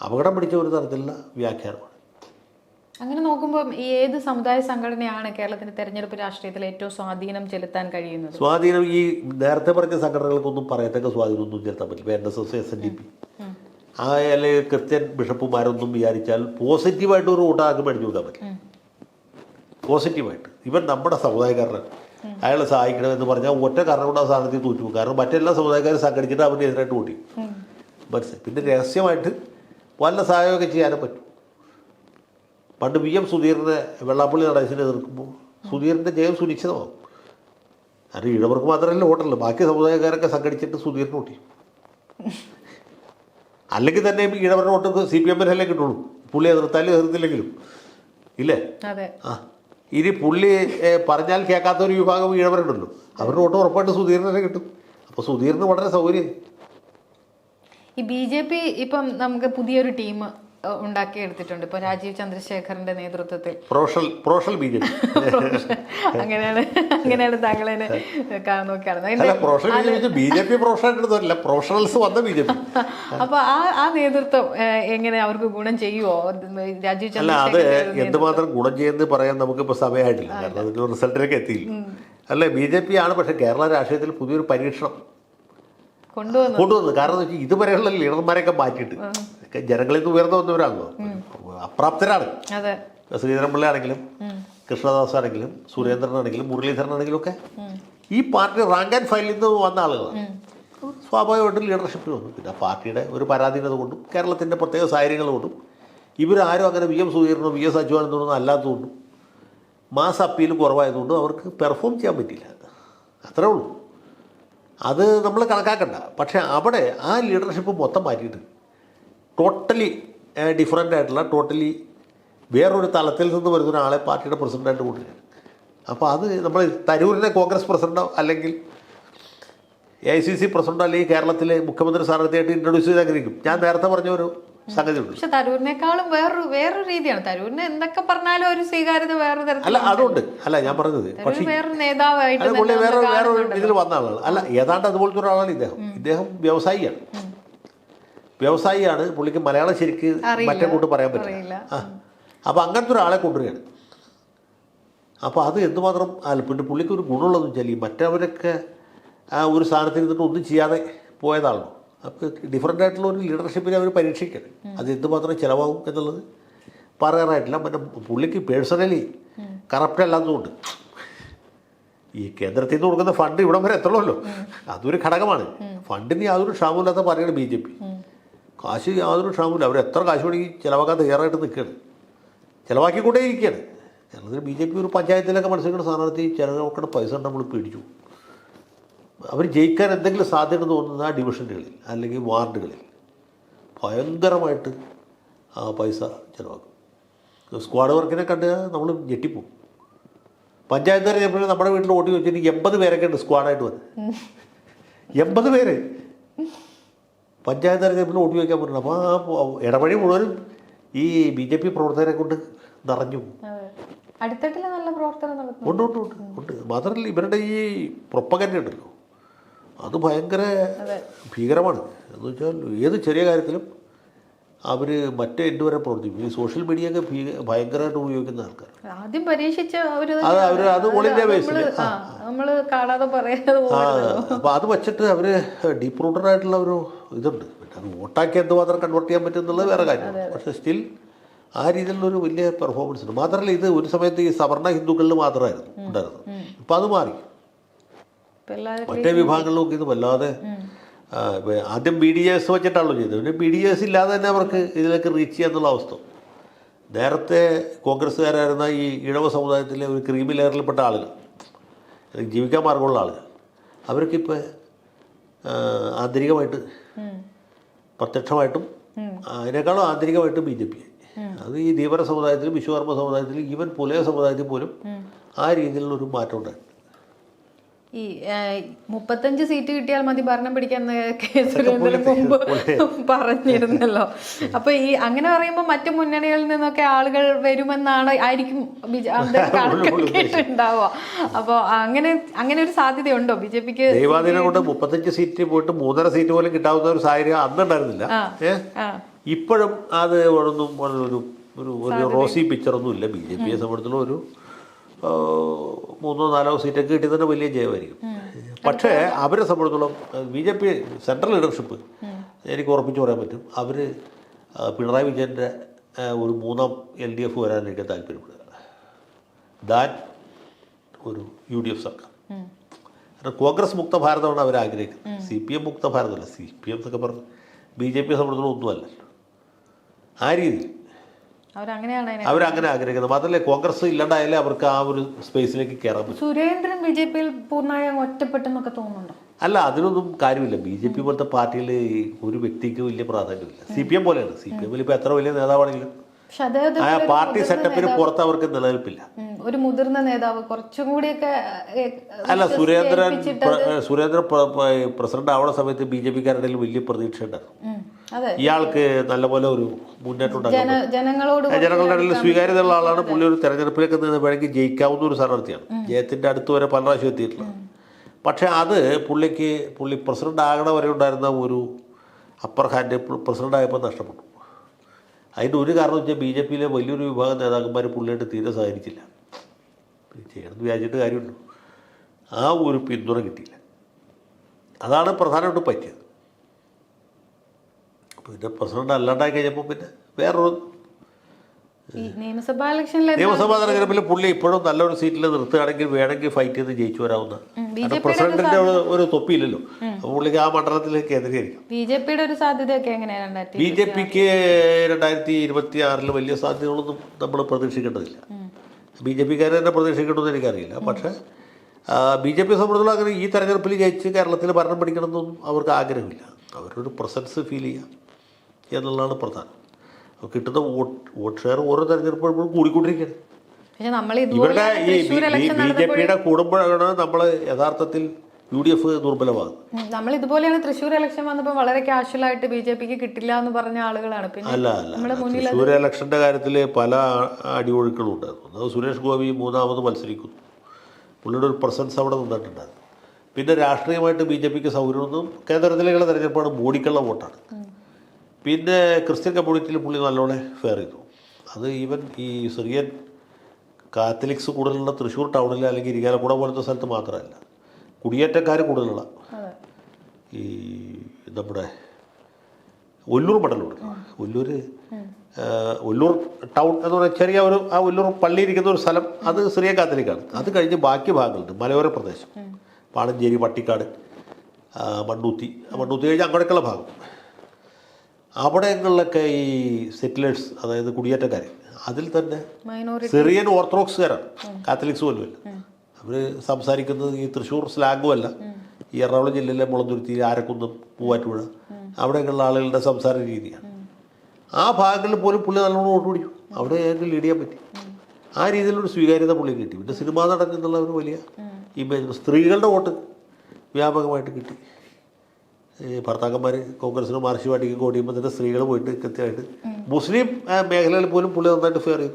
അപകടം പിടിച്ച ഒരു തരത്തിലുള്ള വ്യാഖ്യാനമാണ്. അങ്ങനെ നോക്കുമ്പോൾ ഈ ഏത് സമുദായ സംഘടനയാണ് കേരളത്തിന്റെ തെരഞ്ഞെടുപ്പ് രാഷ്ട്രീയത്തിൽ ഏറ്റവും സ്വാധീനം ചെലുത്താൻ കഴിയുന്നത്? സ്വാധീനം ഈ നേരത്തെ പറഞ്ഞ സംഘടനകൾക്കൊന്നും പറയത്തക്ക സ്വാധീനമൊന്നും ചെലുത്താൻ പറ്റില്ല. N S S S N D P ആ അല്ലെങ്കിൽ ക്രിസ്ത്യൻ ബിഷപ്പുമാരൊന്നും വിചാരിച്ചാൽ പോസിറ്റീവായിട്ട് ഒരു വോട്ടാക്കി മേടിച്ചു കൊടുക്കാൻ പറ്റും പോസിറ്റീവായിട്ട്. ഇവൻ നമ്മുടെ സമുദായക്കാരനാണ്. അയാളെ സഹായിക്കണം എന്ന് പറഞ്ഞാൽ ഒറ്റ കാരണം കൊണ്ട് ആ സ്ഥാനത്തിൽ തോറ്റു. കാരണം മറ്റെല്ലാ സമുദായക്കാരും സംഘടിച്ചിട്ട് അവന്റെ എതിരായിട്ട് കൂട്ടി മനസ്സിലായി? പിന്നെ രഹസ്യമായിട്ട് വല്ല സഹായമൊക്കെ ചെയ്യാനും പറ്റും. പണ്ട് വി എം സുധീറിനെ വെള്ളാപ്പള്ളി നടേശനെ എതിർക്കുമ്പോൾ സുധീറിന്റെ ജയം സുനിശ്ചിതമാകും അത് ഇഴവർക്ക് മാത്രമല്ല വോട്ടല്ല? ബാക്കി സമുദായക്കാരൊക്കെ സംഘടിച്ചിട്ട് സുധീറിന് വോട്ട് അല്ലെങ്കിൽ തന്നെ ഈ ഇഴവരുടെ വോട്ട് സി പി എമ്മിനല്ലേ കിട്ടുള്ളൂ. പുള്ളി എതിർത്താലും എതിർത്തില്ലെങ്കിലും. ഇല്ലേ? ആ. ഇനി പുള്ളി പറഞ്ഞാൽ കേൾക്കാത്ത ഒരു വിഭാഗം ഈഴവരുണ്ടല്ലോ. അവരുടെ വോട്ട് ഉറപ്പായിട്ട് തന്നെ കിട്ടും. അപ്പോൾ സുധീറിന് വളരെ സൗകര്യം. ഈ ബി ജെ പി ഇപ്പം നമുക്ക് പുതിയൊരു ടീം ഉണ്ടാക്കിയെടുത്തിട്ടുണ്ട്. ഇപ്പൊ രാജീവ് ചന്ദ്രശേഖറിന്റെ നേതൃത്വത്തിൽ. Professional professional B J P. അങ്ങനെയാണ് അങ്ങനെയാണ് താങ്കൾ എന്നെ നോക്കിയാണ് B J P professional professionals വന്ന ബി ജെ പി. അപ്പൊ ആ ആ നേതൃത്വം എങ്ങനെ അവർക്ക് ഗുണം ചെയ്യുവോ? രാജീവ് അല്ല അത് ചന്ദ്രശേഖർ എന്തുമാത്രം ഗുണം ചെയ്യുന്നത് പറയാൻ നമുക്കിപ്പോൾ സമയമായിട്ടില്ല. കാരണം അതിന്റെ റിസൾട്ടിലേക്ക് എത്തിയില്ല. അല്ല ബി ജെ പി ആണ് പക്ഷേ കേരള രാഷ്ട്രീയത്തിൽ പുതിയൊരു പരീക്ഷണം കൊണ്ടുവന്നു. കൊണ്ടുവന്നത് കാരണം ഇതുവരെയുള്ള ലീഡർമാരെയൊക്കെ മാറ്റിയിട്ട്. ഒക്കെ ജനങ്ങളിൽ നിന്ന് ഉയർന്നു വന്നവരാണല്ലോ അപ്രാപ്തരാണ്. ശ്രീധരൻപിള്ള ആണെങ്കിലും കൃഷ്ണദാസ് ആണെങ്കിലും സുരേന്ദ്രൻ ആണെങ്കിലും മുരളീധരൻ ആണെങ്കിലും ഒക്കെ ഈ പാർട്ടി റാങ്ക് ആൻഡ് ഫയലിൽ നിന്ന് വന്ന ആളുകളാണ് സ്വാഭാവികമായിട്ടും ലീഡർഷിപ്പിൽ വന്നു. പിന്നെ പാർട്ടിയുടെ ഒരു പരാധീനത കൊണ്ടും കേരളത്തിന്റെ പ്രത്യേക സാഹചര്യങ്ങൾ കൊണ്ടും ഇവരാരും അങ്ങനെ വി എം സുധീരനോ വി എസ് അച്യുതാനന്ദനോ അല്ലാത്തതുകൊണ്ടും മാസ് അപ്പീൽ കുറവായതുകൊണ്ടും അവർക്ക് പെർഫോം ചെയ്യാൻ പറ്റില്ല അത്രേ ഉള്ളൂ. അത് നമ്മൾ കണക്കാക്കണ്ട. പക്ഷേ അവിടെ ആ ലീഡർഷിപ്പ് മൊത്തം മാറ്റിയിട്ട് ടോട്ടലി ഡിഫറെന്റ് ആയിട്ടുള്ള ടോട്ടലി വേറൊരു തലത്തിൽ നിന്ന് വരുന്ന ഒരാളെ പാർട്ടിയുടെ പ്രസിഡന്റായിട്ട് കൊണ്ടുവരികയാണ് അപ്പോൾ അത് നമ്മൾ തരൂരിനെ കോൺഗ്രസ് പ്രസിഡന്റോ അല്ലെങ്കിൽ എ ഐ സി സി പ്രസിഡന്റോ അല്ലെങ്കിൽ കേരളത്തിലെ മുഖ്യമന്ത്രി സ്ഥാനാർത്ഥിയായിട്ട് ഇൻട്രൊഡ്യൂസ് ചെയ്തായിരിക്കും ഞാൻ നേരത്തെ പറഞ്ഞ ഒരു സംഗതി ഉണ്ട് പക്ഷെ തരൂരിനേക്കാളും വേറൊരു വേറൊരു രീതിയാണ്. തരൂരിന് എന്തൊക്കെ പറഞ്ഞാലും ഒരു സ്വീകാര്യത വേറെ അല്ല അതുണ്ട്. അല്ല ഞാൻ പറഞ്ഞത് പക്ഷേ വേറൊരു നേതാവായിട്ട് വേറെ വേറെ ഇതിൽ വന്ന ആളാണ് അല്ല ഏതാണ്ട് അതുപോലത്തെ ഒരാളാണ് ഇദ്ദേഹം. ഇദ്ദേഹം വ്യവസായിയാണ്. വ്യവസായിയാണ്. പുള്ളിക്ക് മലയാളം ശരിക്ക് മറ്റേ കൂട്ട് പറയാൻ പറ്റില്ല. ആ. അപ്പോൾ അങ്ങനത്തെ ഒരാളെ കൊണ്ടുവരികയാണ്. അപ്പോൾ അത് എന്തുമാത്രം അല്ല പിന്നെ പുള്ളിക്ക് ഒരു ഗുണമുള്ളതെന്ന് വെച്ചാൽ ഈ മറ്റവരൊക്കെ ആ ഒരു സ്ഥാനത്ത് ഇരുന്നിട്ട് ഒന്നും ചെയ്യാതെ പോയതാണല്ലോ. അപ്പോൾ ഡിഫറെന്റ് ആയിട്ടുള്ള ഒരു ലീഡർഷിപ്പിനെ അവർ പരീക്ഷിക്കണം അത് എന്തുമാത്രം ചിലവാകും എന്നുള്ളത് പറയാനായിട്ടില്ല മറ്റേ പുള്ളിക്ക് പേഴ്സണലി കറപ്റ്റ് അല്ലാത്തതുകൊണ്ട് ഈ കേന്ദ്രത്തിൽ നിന്ന് കൊടുക്കുന്ന ഫണ്ട് ഇവിടം വരെ എത്തണമല്ലോ അതൊരു ഘടകമാണ്. ഫണ്ടിന് യാതൊരു ക്ഷാമമില്ലാത്ത പാർട്ടിയാണ് ബി ജെ പി. കാശ് യാതൊരു ക്ഷാമമില്ല അവർ എത്ര കാശ് വേണമെങ്കിൽ ചിലവാക്കാൻ തയ്യാറായിട്ട് നിൽക്കുകയാണ്. ചിലവാക്കിക്കൊണ്ടേ ഇരിക്കുകയാണ്. കേരളത്തിൽ ബി ജെ പി ഒരു പഞ്ചായത്തിലൊക്കെ മത്സരിക്കുന്ന സ്ഥാനാർത്ഥി ചിലവൊക്കെ പൈസ ഉണ്ട് നമ്മൾ പേടിച്ചു. അവർ ജയിക്കാൻ എന്തെങ്കിലും സാധ്യത തോന്നുന്ന ആ ഡിവിഷനുകളിൽ അല്ലെങ്കിൽ വാർഡുകളിൽ. ഭയങ്കരമായിട്ട് ആ പൈസ ചിലവാക്കും. സ്ക്വാഡ് വർക്കിനെ കണ്ട് നമ്മൾ ഞെട്ടിപ്പോവും. പഞ്ചായത്ത് തെരഞ്ഞെടുപ്പിൽ നമ്മുടെ വീട്ടിൽ വോട്ട് ചോദിച്ചിട്ട് എൺപത് പേരൊക്കെ ഉണ്ട് സ്ക്വാഡായിട്ട് വന്ന്. എൺപത് പേര്. പഞ്ചായത്ത് തെരഞ്ഞെടുപ്പിന് വോട്ട് ചോദിക്കാൻ പറ്റില്ല. അപ്പോൾ ആ ഇടപഴി ഇടവഴി മുഴുവനും ഈ ബി ജെ പി പ്രവർത്തകരെ കൊണ്ട് നിറഞ്ഞു. അതെ. നല്ല പ്രവർത്തനം ഉണ്ട് ഉണ്ട് ഉണ്ട് ഉണ്ട്. മാത്രമല്ല ഇവരുടെ ഈ പ്രൊപ്പകന്റെ ഉണ്ടല്ലോ. അത് ഭയങ്കര ഭീകരമാണ്. എന്ന് വെച്ചാൽ ഏത് ചെറിയ കാര്യത്തിലും അവർ മറ്റേ എൻഡ് വരെ പ്രവർത്തിക്കും. ഈ സോഷ്യൽ മീഡിയ ഒക്കെ ഭയങ്കരമായിട്ട് ഉപയോഗിക്കുന്ന ആൾക്കാർ ആദ്യം പരീക്ഷിച്ച് അത് അവർ അത് all ബേസിൽ നമ്മൾ. കാണാതെ പറയാതെ അപ്പോൾ അത് വെച്ചിട്ട് അവർ ഡീപ്പ് റൂട്ടഡ് ആയിട്ടുള്ള ഒരു ഇതുണ്ട്. പിന്നെ അത് വോട്ടാക്കി എന്തുമാത്രം കൺവേർട്ട് ചെയ്യാൻ പറ്റും എന്നുള്ളത് വേറെ കാര്യമാണ്. പക്ഷേ സ്റ്റിൽ ആ രീതിയിലുള്ളൊരു വലിയ പെർഫോമൻസ് ഉണ്ട്. മാത്രമല്ല ഇത് ഒരു സമയത്ത് ഈ സവർണ ഹിന്ദുക്കളിൽ മാത്രമായിരുന്നു ഉണ്ടായിരുന്നു ഇപ്പം അത് മാറി. മറ്റേ വിഭാഗങ്ങളിലൊക്കെ ഇത് വല്ലാതെ ആദ്യം ബി ഡി എസ് വെച്ചിട്ടാണല്ലോ ചെയ്തത്. പിന്നെ ബി ഡി എസ് ഇല്ലാതെ തന്നെ അവർക്ക് ഇതിലേക്ക് റീച്ച് ചെയ്യാന്നുള്ള അവസ്ഥ. നേരത്തെ കോൺഗ്രസ്സുകാരായിരുന്ന ഈ ഇഴവ സമുദായത്തിലെ ഒരു ക്രീമി ലെയറിൽപ്പെട്ട ആളുകൾ ജീവിക്കാൻ മാർഗമുള്ള ആളുകൾ അവർക്കിപ്പോൾ ആന്തരികമായിട്ട് പ്രത്യക്ഷമായിട്ടും അതിനേക്കാളും ആന്തരികമായിട്ട് ബി ജെ പി. അത് ഈ ധീവര സമുദായത്തിലും വിശ്വകർമ്മ സമുദായത്തിലും ഈവൻ പുലയ സമുദായത്തിൽ പോലും ആ രീതിയിലുള്ള ഒരു മാറ്റം ഉണ്ടായിരുന്നു ഈ മുപ്പത്തഞ്ച് സീറ്റ് കിട്ടിയാൽ മതി ഭരണം പിടിക്കാൻ കെ സുരേന്ദ്രൻ മുമ്പ് (laughs) പറഞ്ഞിരുന്നല്ലോ. അപ്പൊ ഈ അങ്ങനെ പറയുമ്പോൾ മറ്റു മുന്നണികളിൽ നിന്നൊക്കെ ആളുകൾ വരുമെന്നാണ് ആയിരിക്കും (laughs) കണക്കാക്കിയിട്ടുണ്ടാവുക. അപ്പോൾ അങ്ങനെ അങ്ങനെ ഒരു സാധ്യതയുണ്ടോ? ബി ജെ പിക്ക് ദൈവാധീനം കൊണ്ട് മുപ്പത്തഞ്ച് സീറ്റ് പോയിട്ട് മൂന്നര സീറ്റ് പോലും കിട്ടാവുന്ന ഒരു സാഹചര്യം അന്നുണ്ടായിരുന്നില്ല ഇപ്പോഴും അത് ഒന്നും ഒരു ഒരു റോസി പിക്ചറൊന്നും ഇല്ല ബി ജെ പിയെ സംബന്ധിച്ചുള്ള ഒരു മൂന്നോ നാലോ സീറ്റൊക്കെ കിട്ടി തന്നെ വലിയ ജയമായിരിക്കും. പക്ഷേ അവരെ സംബന്ധിച്ചിടത്തോളം B J P central leadership എനിക്ക് ഉറപ്പിച്ച് പറയാൻ പറ്റും അവർ പിണറായി വിജയന്റെ ഒരു മൂന്നാം എൽ ഡി എഫ് വരാനായിട്ട് താല്പര്യപ്പെടുക. ദാൻ ഒരു യു ഡി എഫ് സർക്കാർ. കാരണം കോൺഗ്രസ് മുക്ത ഭാരതമാണ് അവർ ആഗ്രഹിക്കുന്നത്. സി പി എം മുക്ത ഭാരതമല്ല സി പി എം എന്നൊക്കെ പറഞ്ഞ് ബി ജെ പിയെ സംബന്ധിച്ചിടത്തോളം ഒന്നുമല്ലല്ലോ ആ രീതിയിൽ അവരങ്ങനെ ആഗ്രഹിക്കുന്നത്. മാത്രമല്ല കോൺഗ്രസ് ഇല്ലാണ്ടായാലേ അവർക്ക് ആ ഒരു സ്പേസിലേക്ക് കയറാൻ പറ്റും. സുരേന്ദ്രൻ ബി ജെ പിയിൽ പൂർണമായും ഒറ്റപ്പെട്ടെന്നൊക്കെ തോന്നുന്നുണ്ടോ? അല്ല അതിനൊന്നും കാര്യമില്ല. ബി ജെ പി പോലത്തെ പാർട്ടിയിൽ ഒരു വ്യക്തിക്ക് വലിയ പ്രാധാന്യമില്ല. സി പി എം പോലെയാണ്. സി പി എമ്മിൽ ഇപ്പോൾ എത്ര വലിയ നേതാവാണെങ്കിലും. ആ പാർട്ടി സെറ്റപ്പിന് പുറത്ത് അവർക്ക് നിലനിൽപ്പില്ല. ഒരു മുതിർന്ന നേതാവ് കുറച്ചും കൂടിയൊക്കെ അല്ല സുരേന്ദ്രൻ സുരേന്ദ്രൻ പ്ര- പ്ര- പ്രസിഡന്റ് ആവുന്ന സമയത്ത് ബി ജെ പിക്കാരുടെ വലിയ പ്രതീക്ഷ ഉണ്ടായിരുന്നു ഇയാൾക്ക് നല്ലപോലെ ഒരു മുന്നേറ്റം ഉണ്ടാക്കുന്നത് ജനങ്ങളോട് ഇടയിൽ സ്വീകാര്യതയുള്ള ആളാണ് പുള്ളി ഒരു തെരഞ്ഞെടുപ്പിലേക്ക് നിന്ന് വേണമെങ്കിൽ ജയിക്കാവുന്ന ഒരു സ്ഥാനാർത്ഥിയാണ്. ജയത്തിന്റെ അടുത്ത് വരെ പല പ്രാവശ്യം എത്തിയിട്ടുള്ളത് പക്ഷേ അത് പുള്ളിക്ക് പുള്ളി പ്രസിഡന്റ് ആകണ വരെ ഉണ്ടായിരുന്ന ഒരു അപ്പർ ഹാൻഡ് പ്രസിഡന്റ് ആയപ്പോൾ നഷ്ടപ്പെട്ടു. അതിന്റെ ഒരു കാരണം വെച്ചാൽ ബി ജെ പിയിലെ വലിയൊരു വിഭാഗം നേതാക്കന്മാർ പുള്ളിയായിട്ട് തീരെ സഹകരിച്ചില്ല. ചെയ്യണമെന്ന് വിചാരിച്ചിട്ട് കാര്യമുണ്ടോ. ആ ഒരു പിന്തുണ കിട്ടിയില്ല. അതാണ് പ്രധാനമായിട്ടും പറ്റിയത്. പിന്നെ പ്രസിഡന്റ് അല്ലാണ്ടായി കഴിഞ്ഞപ്പോൾ പിന്നെ വേറൊരു നിയമസഭാ നിയമസഭാ തെരഞ്ഞെടുപ്പിൽ പുള്ളി ഇപ്പോഴും നല്ലൊരു സീറ്റിൽ നിർത്തുകയാണെങ്കിൽ വേണമെങ്കിൽ ഫൈറ്റ് ചെയ്ത് ജയിച്ചു വരാവുന്ന പ്രസിഡന്റിന്റെ ഒരു തൊപ്പിയില്ലല്ലോ. പുള്ളിക്ക് ആ മണ്ഡലത്തിൽ കേന്ദ്രീകരിക്കും. ബി ജെ പിയുടെ ഒരു സാധ്യതയൊക്കെ എങ്ങനെയാണ് ബി ജെ പിക്ക് രണ്ടായിരത്തി ഇരുപത്തി ആറിൽ വലിയ സാധ്യതകളൊന്നും നമ്മൾ പ്രതീക്ഷിക്കേണ്ടതില്ല. ബി ജെ പിക്കാർ തന്നെ പ്രതീക്ഷിക്കണമെന്ന് എനിക്കറിയില്ല. പക്ഷേ ബി ജെ പി സംബന്ധിച്ചുള്ള അങ്ങനെ ഈ തെരഞ്ഞെടുപ്പിൽ ജയിച്ച് കേരളത്തിൽ ഭരണം പിടിക്കണമെന്നൊന്നും അവർക്ക് ആഗ്രഹമില്ല. അവരൊരു പ്രസൻസ് ഫീൽ ചെയ്യാം. എന്നുള്ളതാണ് പ്രധാനം. കിട്ടുന്ന വോട്ട് വോട്ട് ഷെയർ ഓരോ കൂടിക്കൊണ്ടിരിക്കുകയാണ്. നമ്മൾ ഇതുപോലെ ഇവരുടെ ഈ ബി ജെ പിയുടെ കൂടുമ്പോഴാണ് നമ്മൾ യഥാർത്ഥത്തിൽ യു ഡി എഫ് ദുർബലമാകുന്നത്. നമ്മൾ ഇതുപോലെയാണ് തൃശ്ശൂർ ഇലക്ഷൻ വന്നപ്പോൾ വളരെ കാഷ്വൽ ആയിട്ട് ബി ജെ പിക്ക് കിട്ടില്ല എന്ന് പറഞ്ഞ ആളുകളാണ്. പിന്നെ അല്ല അല്ല തൃശ്ശൂർ ഇലക്ഷന്റെ കാര്യത്തിൽ പല അടിയൊഴുക്കളും ഉണ്ടായിരുന്നു അത് സുരേഷ് ഗോപി മൂന്നാമത് മത്സരിക്കുന്നു. പുള്ളിയുടെ ഒരു പ്രസൻസ് അവിടെ നിന്നിട്ടുണ്ടായിരുന്നു. പിന്നെ രാഷ്ട്രീയമായിട്ട് ബി ജെ പിക്ക് സൗകര്യമൊന്നും കേന്ദ്രത്തിലേക്കുള്ള തെരഞ്ഞെടുപ്പാണ് മോഡിക്കുള്ള വോട്ടാണ്. പിന്നെ ക്രിസ്ത്യൻ കമ്മ്യൂണിറ്റിയിൽ പുള്ളി നല്ലോണം ഫെയർ ചെയ്തു. അത് ഈവൻ ഈ സിറിയൻ കാത്തലിക്സ് കൂടുതലുള്ള തൃശ്ശൂർ ടൗണിൽ അല്ലെങ്കിൽ ഇരിങ്ങാലക്കുട പോലത്തെ സ്ഥലത്ത് മാത്രമല്ല കുടിയേറ്റക്കാർ കൂടുതലുള്ള. ഈ നമ്മുടെ ഒല്ലൂർ മണ്ഡലമുണ്ട് ഒല്ലൂർ ഒല്ലൂർ ടൗൺ എന്ന് പറയുന്ന ചെറിയ ഒരു ആ ഒല്ലൂർ പള്ളി ഇരിക്കുന്ന ഒരു സ്ഥലം അത് സിറിയൻ കാത്തലിക്കാണ്. അത് കഴിഞ്ഞ് ബാക്കി ഭാഗങ്ങളുണ്ട്. മലയോര പ്രദേശം പാണഞ്ചേരി പട്ടിക്കാട് മണ്ണൂത്തി. മണ്ണൂത്തി കഴിഞ്ഞ് അങ്ങോട്ടേക്കുള്ള ഭാഗം. അവിടെങ്ങളിലൊക്കെ ഈ സെറ്റിലേഴ്സ് അതായത് കുടിയേറ്റക്കാർ അതിൽ തന്നെ സിറിയൻ ഓർത്തഡോക്സുകാരാണ് കാത്തലിക്സ് പോലുമല്ല. അവർ സംസാരിക്കുന്നത് ഈ തൃശ്ശൂർ സ്ലാഗും അല്ല. ഈ എറണാകുളം ജില്ലയിലെ മുളന്തുരുത്തി ആരക്കുന്നം മൂവാറ്റുപുഴ അവിടെയൊക്കെയുള്ള ആളുകളുടെ സംസാര രീതിയാണ്. ആ ഭാഗങ്ങളിൽ പോലും പുള്ളി നല്ലോണം വോട്ട് പിടിക്കും. അവിടെ ഞങ്ങൾക്ക് ലീഡ് ചെയ്യാൻ പറ്റി. ആ രീതിയിലൊരു സ്വീകാര്യത പുള്ളി കിട്ടി. പിന്നെ സിനിമ നടൻ എന്നുള്ള ഒരു വലിയ ഇമേജ് സ്ത്രീകളുടെ വോട്ട് വ്യാപകമായിട്ട് കിട്ടി. ഭർത്താക്കന്മാർ കോൺഗ്രസിനും പാർട്ടിക്കും കൂടിയുമ്പോൾ തന്നെ സ്ത്രീകൾ പോയിട്ട് കൃത്യമായിട്ട് മുസ്ലിം മേഖലയിൽ പോലും പുള്ളി നന്നായിട്ട് ഫെയർ ചെയ്തു.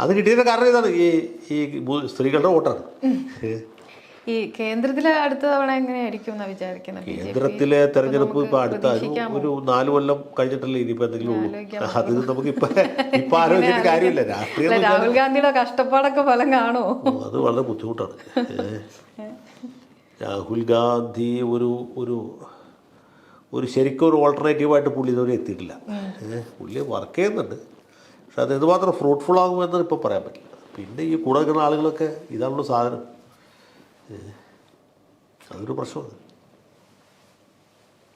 അത് കിട്ടിയതിന്റെ കാരണം ഇതാണ്. ഈ ഈ സ്ത്രീകളുടെ വോട്ടാണ്. ഈ കേന്ദ്രത്തിലെ അടുത്ത തവണ എങ്ങനെയായിരിക്കും എന്ന് വിചാരിക്കുന്നത്? കേന്ദ്രത്തിലെ തെരഞ്ഞെടുപ്പ് ഇപ്പൊ അടുത്ത. ഒരു- നാല് കൊല്ലം കഴിഞ്ഞിട്ടല്ലേ ഇനിയിപ്പോ എന്തെങ്കിലും ഉള്ളൂ. അത് നമുക്ക് ഇപ്പൊ ഇപ്പൊ ആലോചിച്ചിട്ട് കാര്യമില്ല. രാഷ്ട്രീയം രാഹുൽ ഗാന്ധിയുടെ കഷ്ടപ്പാടൊക്കെ ഫലം കാണുമോ? അത് വളരെ ബുദ്ധിമുട്ടാണ്. രാഹുൽ ഗാന്ധി ഒരു ഒരു ഒരു ശരിക്കും ഒരു ഓൾട്ടർനേറ്റീവായിട്ട് പുള്ളി ഇതുവരെ എത്തിയിട്ടില്ല. പുള്ളി വർക്ക് ചെയ്യുന്നുണ്ട്. പക്ഷെ അത് എന്തുമാത്രം ഫ്രൂട്ട്ഫുൾ ആകുമെന്ന് ഇപ്പോൾ പറയാൻ പറ്റില്ല. പിന്നെ ഈ കൂടെ നിൽക്കുന്ന ആളുകളൊക്കെ ഇതാണല്ലോ സാധനം. അതൊരു പ്രശ്നമാണ്.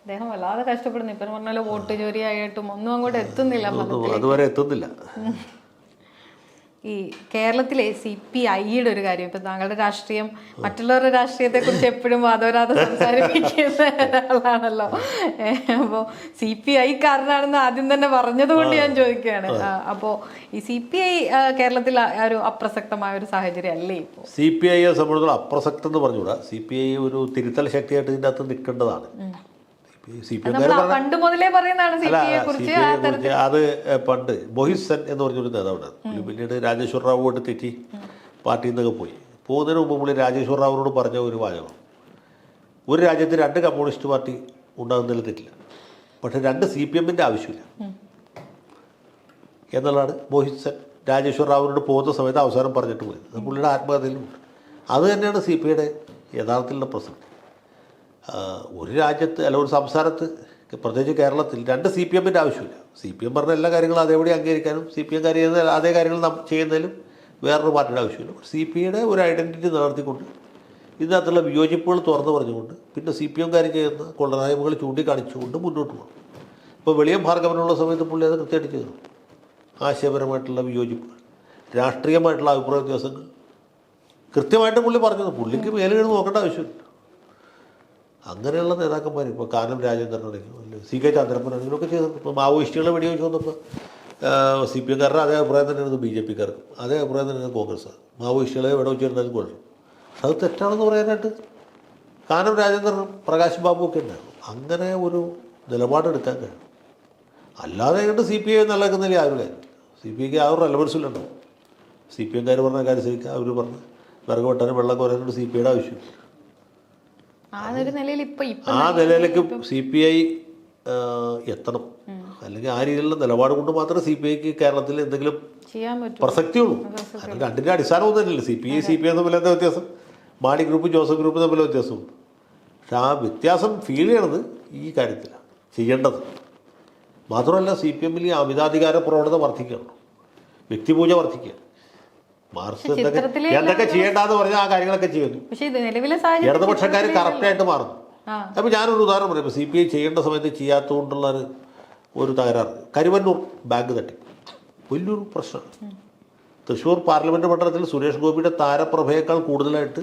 അദ്ദേഹം വല്ലാതെ കഷ്ടപ്പെടുന്നു. ഇപ്പം പറഞ്ഞാലും വോട്ട് ആയിട്ടും ഒന്നും അങ്ങോട്ട് എത്തുന്നില്ല അതുവരെ എത്തുന്നില്ല. ഈ കേരളത്തിലെ സി പി ഐയുടെ ഒരു കാര്യം. ഇപ്പൊ താങ്കളുടെ രാഷ്ട്രീയം മറ്റുള്ളവരുടെ രാഷ്ട്രീയത്തെ കുറിച്ച് എപ്പോഴും വാദവരാതെ സംസാരിപ്പിക്കുന്ന ഒരാളാണല്ലോ. അപ്പോൾ സി പി ഐ കാരനാണെന്ന് ആദ്യം തന്നെ പറഞ്ഞത് കൊണ്ട് ഞാൻ ചോദിക്കുകയാണ്. അപ്പോൾ അപ്പോ ഈ സി പി ഐ കേരളത്തിൽ ഒരു അപ്രസക്തമായ ഒരു സാഹചര്യം അല്ലേ ഇപ്പോൾ സി പി ഐയെ സംബന്ധിച്ചിടത്തോളം അപ്രസക്തം എന്ന് പറഞ്ഞുകൂടാ. സി പി ഐ ഒരു തിരുത്തൽ ശക്തിയായിട്ട് ഇതിന്റെ അകത്ത് നിൽക്കേണ്ടതാണ്. പണ്ട് മുതലേ പറയുന്നതാണ് അത് പണ്ട് ബോഹിസൻ എന്ന് പറഞ്ഞൊരു നേതാവാണ് പിന്നീട് രാജേശ്വർ റാവു കൊണ്ട് തെറ്റി. പാർട്ടിയിൽ നിന്നൊക്കെ പോയി. പോകുന്നതിന് മുമ്പ് പുള്ളി രാജേശ്വർ റാവുവിനോട് പറഞ്ഞ ഒരു വാചകം. ഒരു രാജ്യത്ത് രണ്ട് കമ്മ്യൂണിസ്റ്റ് പാർട്ടി ഉണ്ടാകുന്നതിൽ തെറ്റില്ല. പക്ഷെ രണ്ട് സി പി എമ്മിന്റെ ആവശ്യമില്ല. എന്നുള്ളതാണ് മോഹിത് സെൻ രാജേശ്വർ റാവുവിനോട് പോകുന്ന സമയത്ത് അവസാനം പറഞ്ഞിട്ട് പോയത്. പുള്ളിയുടെ ആത്മകഥയിലും അത് തന്നെയാണ് സി പി ഐയുടെ യഥാർത്ഥത്തിലുള്ള പ്രശ്നം ആ, ഒരു രാജ്യത്ത് അല്ല ഒരു സംസ്ഥാനത്ത് പ്രത്യേകിച്ച് കേരളത്തിൽ രണ്ട് സി പി എമ്മിന്റെ ആവശ്യമില്ല. സി പി എം പറഞ്ഞ എല്ലാ കാര്യങ്ങളും അതേപടി അംഗീകരിക്കാനും സി പി എം കാര്യം അതേ കാര്യങ്ങൾ ചെയ്യുന്നതിലും വേറൊരു പാർട്ടിയുടെ ആവശ്യമില്ല. സി പി ഐയുടെ ഒരു ഐഡന്റിറ്റി നിലനിർത്തിക്കൊണ്ട് ഇതിനകത്തുള്ള വിയോജിപ്പുകൾ തുറന്നു പറഞ്ഞുകൊണ്ട് പിന്നെ സി പി എം കാര്യം ചെയ്യുന്ന കൊള്ളനായ്മകൾ ചൂണ്ടിക്കാണിച്ചുകൊണ്ട് മുന്നോട്ട് പോകണം. ഇപ്പോൾ വെളിയം ഭാർഗവനുള്ള സമയത്ത് പുള്ളി അത് കൃത്യമായിട്ട് ചെയ്തു. ആശയപരമായിട്ടുള്ള വിയോജിപ്പുകൾ രാഷ്ട്രീയമായിട്ടുള്ള അഭിപ്രായ വ്യത്യാസങ്ങൾ. കൃത്യമായിട്ട് പുള്ളി പറഞ്ഞത് പുള്ളിക്ക് മേലുകീഴ് നോക്കേണ്ട ആവശ്യമില്ല. അങ്ങനെയുള്ള നേതാക്കന്മാർ ഇപ്പോൾ കാനം രാജേന്ദ്രനാണെങ്കിലും സി കെ ചന്ദ്രപ്പൻ അങ്ങനെയൊക്കെ ചെയ്ത്. ഇപ്പോൾ മാവോയിസ്റ്റുകളെ വെടിവെച്ച് വന്നപ്പോൾ സി പി എംകാരുടെ അതേ അഭിപ്രായം തന്നെയാണ് ബി ജെ പിക്കാർക്കും. അതേ അഭിപ്രായം തന്നെയാണ് കോൺഗ്രസ് മാവോയിസ്റ്റുകളെ വെടിവെച്ചിരുന്നത് കുഴപ്പം പക്ഷെ അത് തെറ്റാണെന്ന് പറയാനായിട്ട് കാനം രാജേന്ദ്രനും പ്രകാശ് ബാബു ഒക്കെ ഉണ്ടായിരുന്നു. അങ്ങനെ ഒരു നിലപാടെടുക്കാൻ കഴിയും. അല്ലാതെ കണ്ട് സി പി ഐ നിലനിൽക്കുന്നില്ല ആരും കാര്യം സി പി ഐക്ക് ആ ഒരു റെലവൻസിലുണ്ടാവും സി പി എംകാർ പറഞ്ഞ കാര്യം ശരിക്കും അവർ പറഞ്ഞ് വിറക് വെട്ടാനും വെള്ളം കുറയാനും സി പി ഐയുടെ ആവശ്യമില്ല. ആ നിലയിലേക്ക് സി പി ഐ എത്തണം. അല്ലെങ്കിൽ ആ രീതിയിലുള്ള നിലപാട് കൊണ്ട് മാത്രമേ സി പി ഐക്ക് കേരളത്തിൽ എന്തെങ്കിലും പ്രസക്തിയുള്ളൂ കാരണം രണ്ടിന്റെ അടിസ്ഥാനം ഒന്നും തന്നെയല്ലേ. C P I C P I തമ്മിൽ എന്താ വ്യത്യാസം. മാണി ഗ്രൂപ്പ് ജോസഫ് ഗ്രൂപ്പ് തമ്മിൽ വ്യത്യാസമുണ്ട് പക്ഷെ ആ വ്യത്യാസം ഫീൽ ചെയ്യണത് ഈ കാര്യത്തിലാണ് ചെയ്യേണ്ടത്. മാത്രമല്ല സി പി എമ്മിൽ ഈ അമിതാധികാര പ്രവണത വർദ്ധിക്കുകയാണ് വ്യക്തിപൂജ വർദ്ധിക്കുക. മാർക്സ് എന്തൊക്കെ ചെയ്യേണ്ടെന്ന് പറഞ്ഞാൽ ആ കാര്യങ്ങളൊക്കെ ചെയ്യുന്നു. ഇടതുപക്ഷക്കാർ കറക്റ്റായിട്ട് മാറുന്നു. അപ്പൊ ഞാനൊരു ഉദാഹരണം പറയാം. സി പി ഐ ചെയ്യേണ്ട സമയത്ത് ചെയ്യാത്തതുകൊണ്ടുള്ള ഒരു തകരാറ്. കരുവന്നൂർ ബാങ്ക് തട്ടി. വലിയൊരു പ്രശ്നമാണ്. തൃശ്ശൂർ പാർലമെന്റ് മണ്ഡലത്തിൽ സുരേഷ് ഗോപിയുടെ താരപ്രഭയേക്കാൾ കൂടുതലായിട്ട്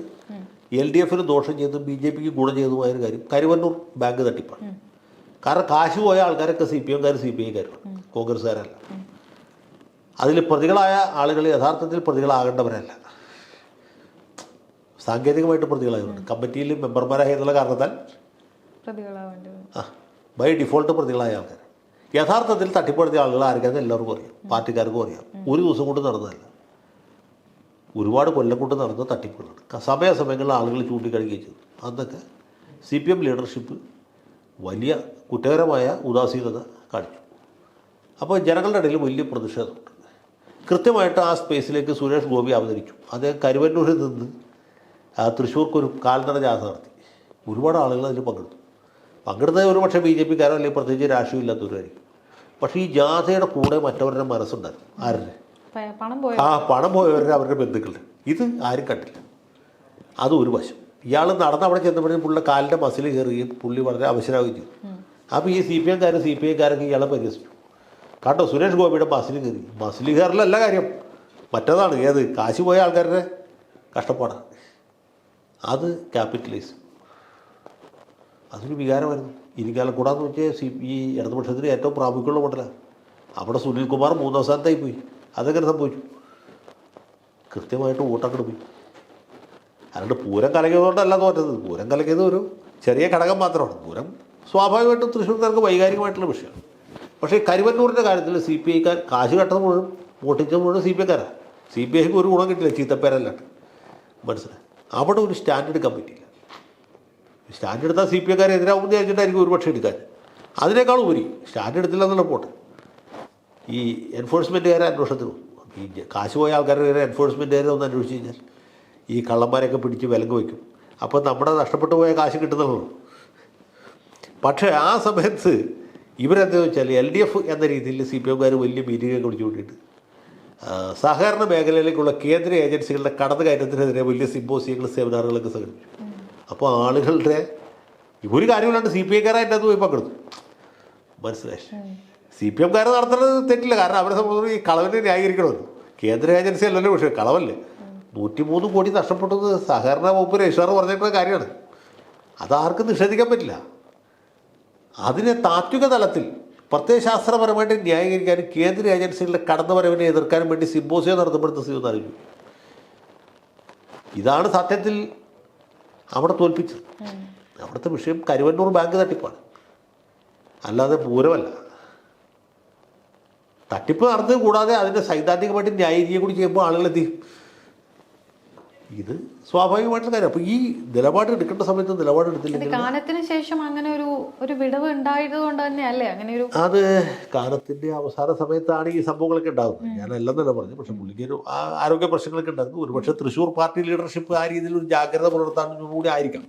എൽ ഡി എഫിന് ദോഷം ചെയ്തും ബി ജെ പിക്ക് ഗുണം ചെയ്തതുമായ ഒരു കാര്യം കരുവന്നൂർ ബാങ്ക് തട്ടിപ്പാണ്. കാരണം കാശ് പോയ ആൾക്കാരൊക്കെ സി പി എംകാർ സി പി ഐക്കാരാണ് കോൺഗ്രസ്സുകാരല്ല. അതിൽ പ്രതികളായ ആളുകൾ യഥാർത്ഥത്തിൽ പ്രതികളാകേണ്ടവരല്ല. സാങ്കേതികമായിട്ട് പ്രതികളായതുകൊണ്ട് കമ്മിറ്റിയിൽ മെമ്പർമാരായി എന്നുള്ള കാരണത്താൽ ആ ബൈ ഡിഫോൾട്ട് പ്രതികളായ ആൾക്കാർ. യഥാർത്ഥത്തിൽ തട്ടിപ്പെടുത്തിയ ആളുകൾ ആർക്കാന്ന് എല്ലാവർക്കും അറിയാം. പാർട്ടിക്കാർക്കും അറിയാം. ഒരു ദിവസം കൊണ്ട് നടന്നതല്ല. ഒരുപാട് കൊല്ലം കൊണ്ട് നടന്ന തട്ടിപ്പുകളുണ്ട് ക- സമയാസമയങ്ങളിൽ ആളുകൾ ചൂണ്ടിക്കാണിക്കുകയും ചെയ്തു. അന്നൊക്കെ സി പി എം ലീഡർഷിപ്പ് വലിയ കുറ്റകരമായ ഉദാസീനത കാണിച്ചു. അപ്പോൾ ജനങ്ങളുടെ ഇടയിൽ വലിയ പ്രതിഷേധമുണ്ട്. കൃത്യമായിട്ട് ആ സ്പേസിലേക്ക് സുരേഷ് ഗോപി അവതരിച്ചു. അദ്ദേഹം കരുവന്നൂരിൽ നിന്ന് ആ തൃശ്ശൂർക്കൊരു കാൽനട ജാഥ നടത്തി. ഒരുപാട് ആളുകൾ അതിൽ പങ്കെടുത്തു. പങ്കെടുത്തത് ഒരു പക്ഷേ ബി ജെ പിക്കാരോ അല്ലെങ്കിൽ പ്രത്യേകിച്ച് രാഷ്ട്രീയമില്ലാത്തവരായിരിക്കും പക്ഷേ ഈ ജാഥയുടെ കൂടെ മറ്റവരുടെ മനസ്സുണ്ടായിരുന്നു. ആരുടെ? പ- ആ പണം പോയവരുടെ അവരുടെ ബന്ധുക്കളുടെ. ഇത് ആരും കണ്ടില്ല. അത് ഒരു വശം. ഇയാൾ നടന്ന് അവിടെ ചെന്നപ്പോഴേ പുള്ളിയുടെ കാലിന്റെ മസിൽ കയറുകയും പുള്ളി വളരെ അവശരാകുകയും ചെയ്തു. അപ്പോൾ ഈ സി പി എംകാരും സി പി ഐക്കാരൊക്കെ ഇയാളെ പരിഹസിച്ചു. കണ്ടോ? സുരേഷ് ഗോപിയുടെ ബസ്സിൽ കയറി. ബസ്സിൽ കയറലല്ല കാര്യം. മറ്റേതാണ്. ഏത്? കാശ് പോയ ആൾക്കാരുടെ കഷ്ടപ്പാടാണ് അത് ക്യാപിറ്റലൈസ്. അതൊരു വികാരമായിരുന്നു. ഇരിക്കാലം കൂടാന്ന് വെച്ചാൽ സി ഈ ഇടതുപക്ഷത്തിന് ഏറ്റവും പ്രാമുഖ്യമുള്ള മണ്ഡലമാണ് അവിടെ സുനിൽകുമാർ മൂന്നാം സ്ഥാനത്തായി പോയി. അതെങ്ങനെ സംഭവിച്ചു? കൃത്യമായിട്ട് വോട്ടങ്ങോട്ട് പോയി. അല്ലാണ്ട് പൂരം കലക്കിയതുകൊണ്ടല്ല തോറ്റത്. പൂരം കലക്കിയത് ഒരു ചെറിയ ഘടകം മാത്രമാണ്. പൂരം സ്വാഭാവികമായിട്ടും തൃശ്ശൂർക്കാർക്ക് വൈകാരികമായിട്ടുള്ള വിഷയമാണ്. പക്ഷേ കരുവന്നൂരിന്റെ കാര്യത്തിൽ സി പി ഐക്കാർ കാശ് കട്ടത് മുഴുവൻ വോട്ടിച്ചത് മുഴുവൻ സി പി ഐക്കാരാണ് സി പി ഐക്ക് ഒരു ഗുണം കിട്ടില്ല ചീത്തപ്പേരല്ലാണ്ട് മനസ്സിലായി? അവിടെ ഒരു സ്റ്റാൻഡ് എടുക്കാൻ പറ്റിയില്ല. സ്റ്റാൻഡ് എടുത്താൽ സി പി ഐക്കാരെ എതിരാകുമെന്ന് വിചാരിച്ചിട്ടായിരിക്കും ഒരുപക്ഷെ എടുക്കാൻ. അതിനേക്കാൾ ഉപരി സ്റ്റാൻഡ് എടുത്തില്ല എന്നുള്ള പോട്ടെ. ഈ എൻഫോഴ്സ്മെന്റുകാരെ അന്വേഷണത്തിന് ഈ കാശ് പോയ ആൾക്കാരുടെ എൻഫോഴ്സ്മെന്റുകാരെ ഒന്ന് അന്വേഷിച്ച് കഴിഞ്ഞാൽ ഈ കള്ളന്മാരെയൊക്കെ പിടിച്ച് വിലങ്ങ് വയ്ക്കും. അപ്പോൾ നമ്മുടെ നഷ്ടപ്പെട്ടു പോയ കാശ് കിട്ടുന്നുള്ളൂ. പക്ഷേ ആ സമയത്ത് ഇവരെന്താ വെച്ചാൽ എൽ ഡി എഫ് എന്ന രീതിയിൽ സി പി എംകാർ വലിയ മീറ്റിങ്ങൊക്കെ വിളിച്ചു കൂട്ടിയിട്ട് സഹകരണ മേഖലയിലേക്കുള്ള കേന്ദ്ര ഏജൻസികളുടെ കടന്നുകയറ്റത്തിനെതിരെ വലിയ സിമ്പോസിയങ്ങൾ സെമിനാറുകളൊക്കെ സംഘടിപ്പിച്ചു. അപ്പോൾ ആളുകളുടെ ഒരു കാര്യമില്ലാണ്ട് സി പി ഐക്കാരായിട്ട് അത് പോയി പങ്കെടുത്തു. മനസ്സിലായി? സി പി എംകാർ നടത്തുന്നത് തെറ്റില്ല. കാരണം അവരെ സംബന്ധിച്ച് ഈ കളവിനെ ന്യായീകരിക്കണമല്ലോ. കേന്ദ്ര ഏജൻസി അല്ലല്ലോ പക്ഷേ കളവല്ലേ? നൂറ്റിമൂന്ന് കോടി നഷ്ടപ്പെട്ടത് സഹകരണ വകുപ്പ് രജിസ്ട്രാർ പറഞ്ഞിട്ടുള്ള കാര്യമാണ്. അതാർക്കും നിഷേധിക്കാൻ പറ്റില്ല. അതിനെ താത്വിക തലത്തിൽ പ്രത്യയശാസ്ത്രപരമായിട്ട് ന്യായീകരിക്കാനും കേന്ദ്ര ഏജൻസികളുടെ കടന്നുവരവിനെ എതിർക്കാനും വേണ്ടി സിംബോസിയോ നടത്തപ്പെടുന്ന സ്ഥിതി അറിഞ്ഞു ഇതാണ് സത്യത്തിൽ അവിടെ തോൽപ്പിച്ചത്. അവിടുത്തെ വിഷയം കരുവന്നൂർ ബാങ്ക് തട്ടിപ്പാണ്. അല്ലാതെ പൂരമല്ല. തട്ടിപ്പ് നടന്നത് കൂടാതെ അതിന്റെ സൈദ്ധാന്തികമായിട്ട് ന്യായീകരിക്കുക കൂടി ചെയ്യുമ്പോൾ ആളുകൾ എന്ത് ഇത് സ്വാഭാവികമായിട്ടുള്ള കാര്യം. അപ്പോൾ ഈ നിലപാട് എടുക്കേണ്ട സമയത്ത് നിലപാട് ഇത് എടുത്തില്ലെങ്കിൽ കാലത്തിന് ശേഷം അങ്ങനെ ഒരു ഒരു വിടവ് ഉണ്ടായത് കൊണ്ട് തന്നെ അല്ലേ? അങ്ങനെ ഒരു അത് കാലത്തിന്റെ അവസാന സമയത്താണ് ഈ സംഭവങ്ങളൊക്കെ ഉണ്ടാകുന്നത്. ഞാൻ തന്നെ പറഞ്ഞു പക്ഷെ പുള്ളിക്ക് ഒരു ആരോഗ്യ പ്രശ്നങ്ങളൊക്കെ ഉണ്ടായിരുന്നു. ഒരുപക്ഷെ തൃശ്ശൂർ പാർട്ടി ലീഡർഷിപ്പ് ആ രീതിയിൽ ഒരു ജാഗ്രത പുലർത്താനും കൂടി ആയിരിക്കാം.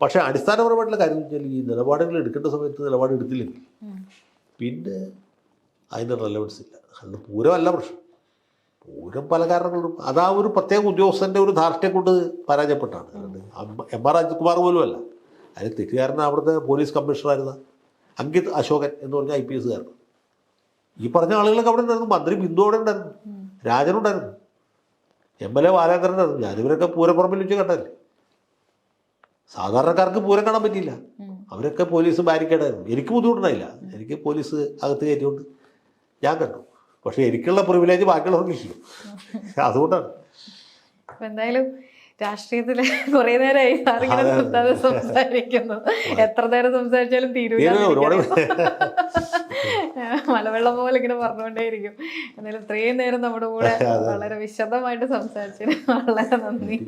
പക്ഷേ അടിസ്ഥാനപരമായിട്ടുള്ള കാര്യം എന്ന് വെച്ചാൽ ഈ നിലപാടുകൾ എടുക്കേണ്ട സമയത്ത് നിലപാട് എടുത്തില്ലെങ്കിൽ പിന്നെ അതിന് റെലവൻസ് ഇല്ല. കാരണം പൂരമല്ല പ്രശ്നം. പൂരം പല കാരണങ്ങളും. അത് ആ ഒരു പ്രത്യേക ഉദ്യോഗസ്ഥന്റെ ഒരു ധാർഷ്ട്യം കൊണ്ട് പരാജയപ്പെട്ടാണ്. എം ആർ രാജകുമാർ പോലും അല്ല അതിൽ തെറ്റുകാരൻ അവിടുത്തെ പോലീസ് കമ്മീഷണറായിരുന്ന അങ്കിത് അശോകൻ എന്ന് പറഞ്ഞ ഐ പി എസ്സുകാരൻ ഈ പറഞ്ഞ ആളുകളൊക്കെ അവിടെ ഉണ്ടായിരുന്നു. മന്ത്രി ബിന്ദു അവിടെ ഉണ്ടായിരുന്നു. രാജനുണ്ടായിരുന്നു എം എൽ എ ബാലേന്ദ്രൻ ഉണ്ടായിരുന്നു. ഞാനിവരൊക്കെ പൂരപ്പുറമ്പിൽ വെച്ച് കണ്ടല്ലേ സാധാരണക്കാർക്ക് പൂരം കാണാൻ പറ്റിയില്ല. അവരൊക്കെ പോലീസ് ബാരിക്കേഡായിരുന്നു. എനിക്ക് ബുദ്ധിമുട്ടുണ്ടായില്ല. എനിക്ക് പോലീസ് അകത്ത് കയറ്റിക്കൊണ്ട് ഞാൻ കണ്ടു. പക്ഷേ എനിക്കുള്ള പ്രിവിലേജ് ബാക്കിയുള്ളവർക്കില്ലല്ലോ. അതുകൊണ്ടാണ്. എന്തായാലും രാഷ്ട്രീയത്തിൽ കുറെ നേരമായി സാറിങ്ങനെ നിർത്താതെ സംസാരിക്കുന്നു. എത്ര നേരം സംസാരിച്ചാലും തീരൂല തീരുവ മലവെള്ളം പോലെ ഇങ്ങനെ പറഞ്ഞുകൊണ്ടേയിരിക്കും. എന്നാലും ഇത്രയും നേരം നമ്മുടെ കൂടെ വളരെ വിശദമായിട്ട് സംസാരിച്ചതിന് വളരെ നന്ദി.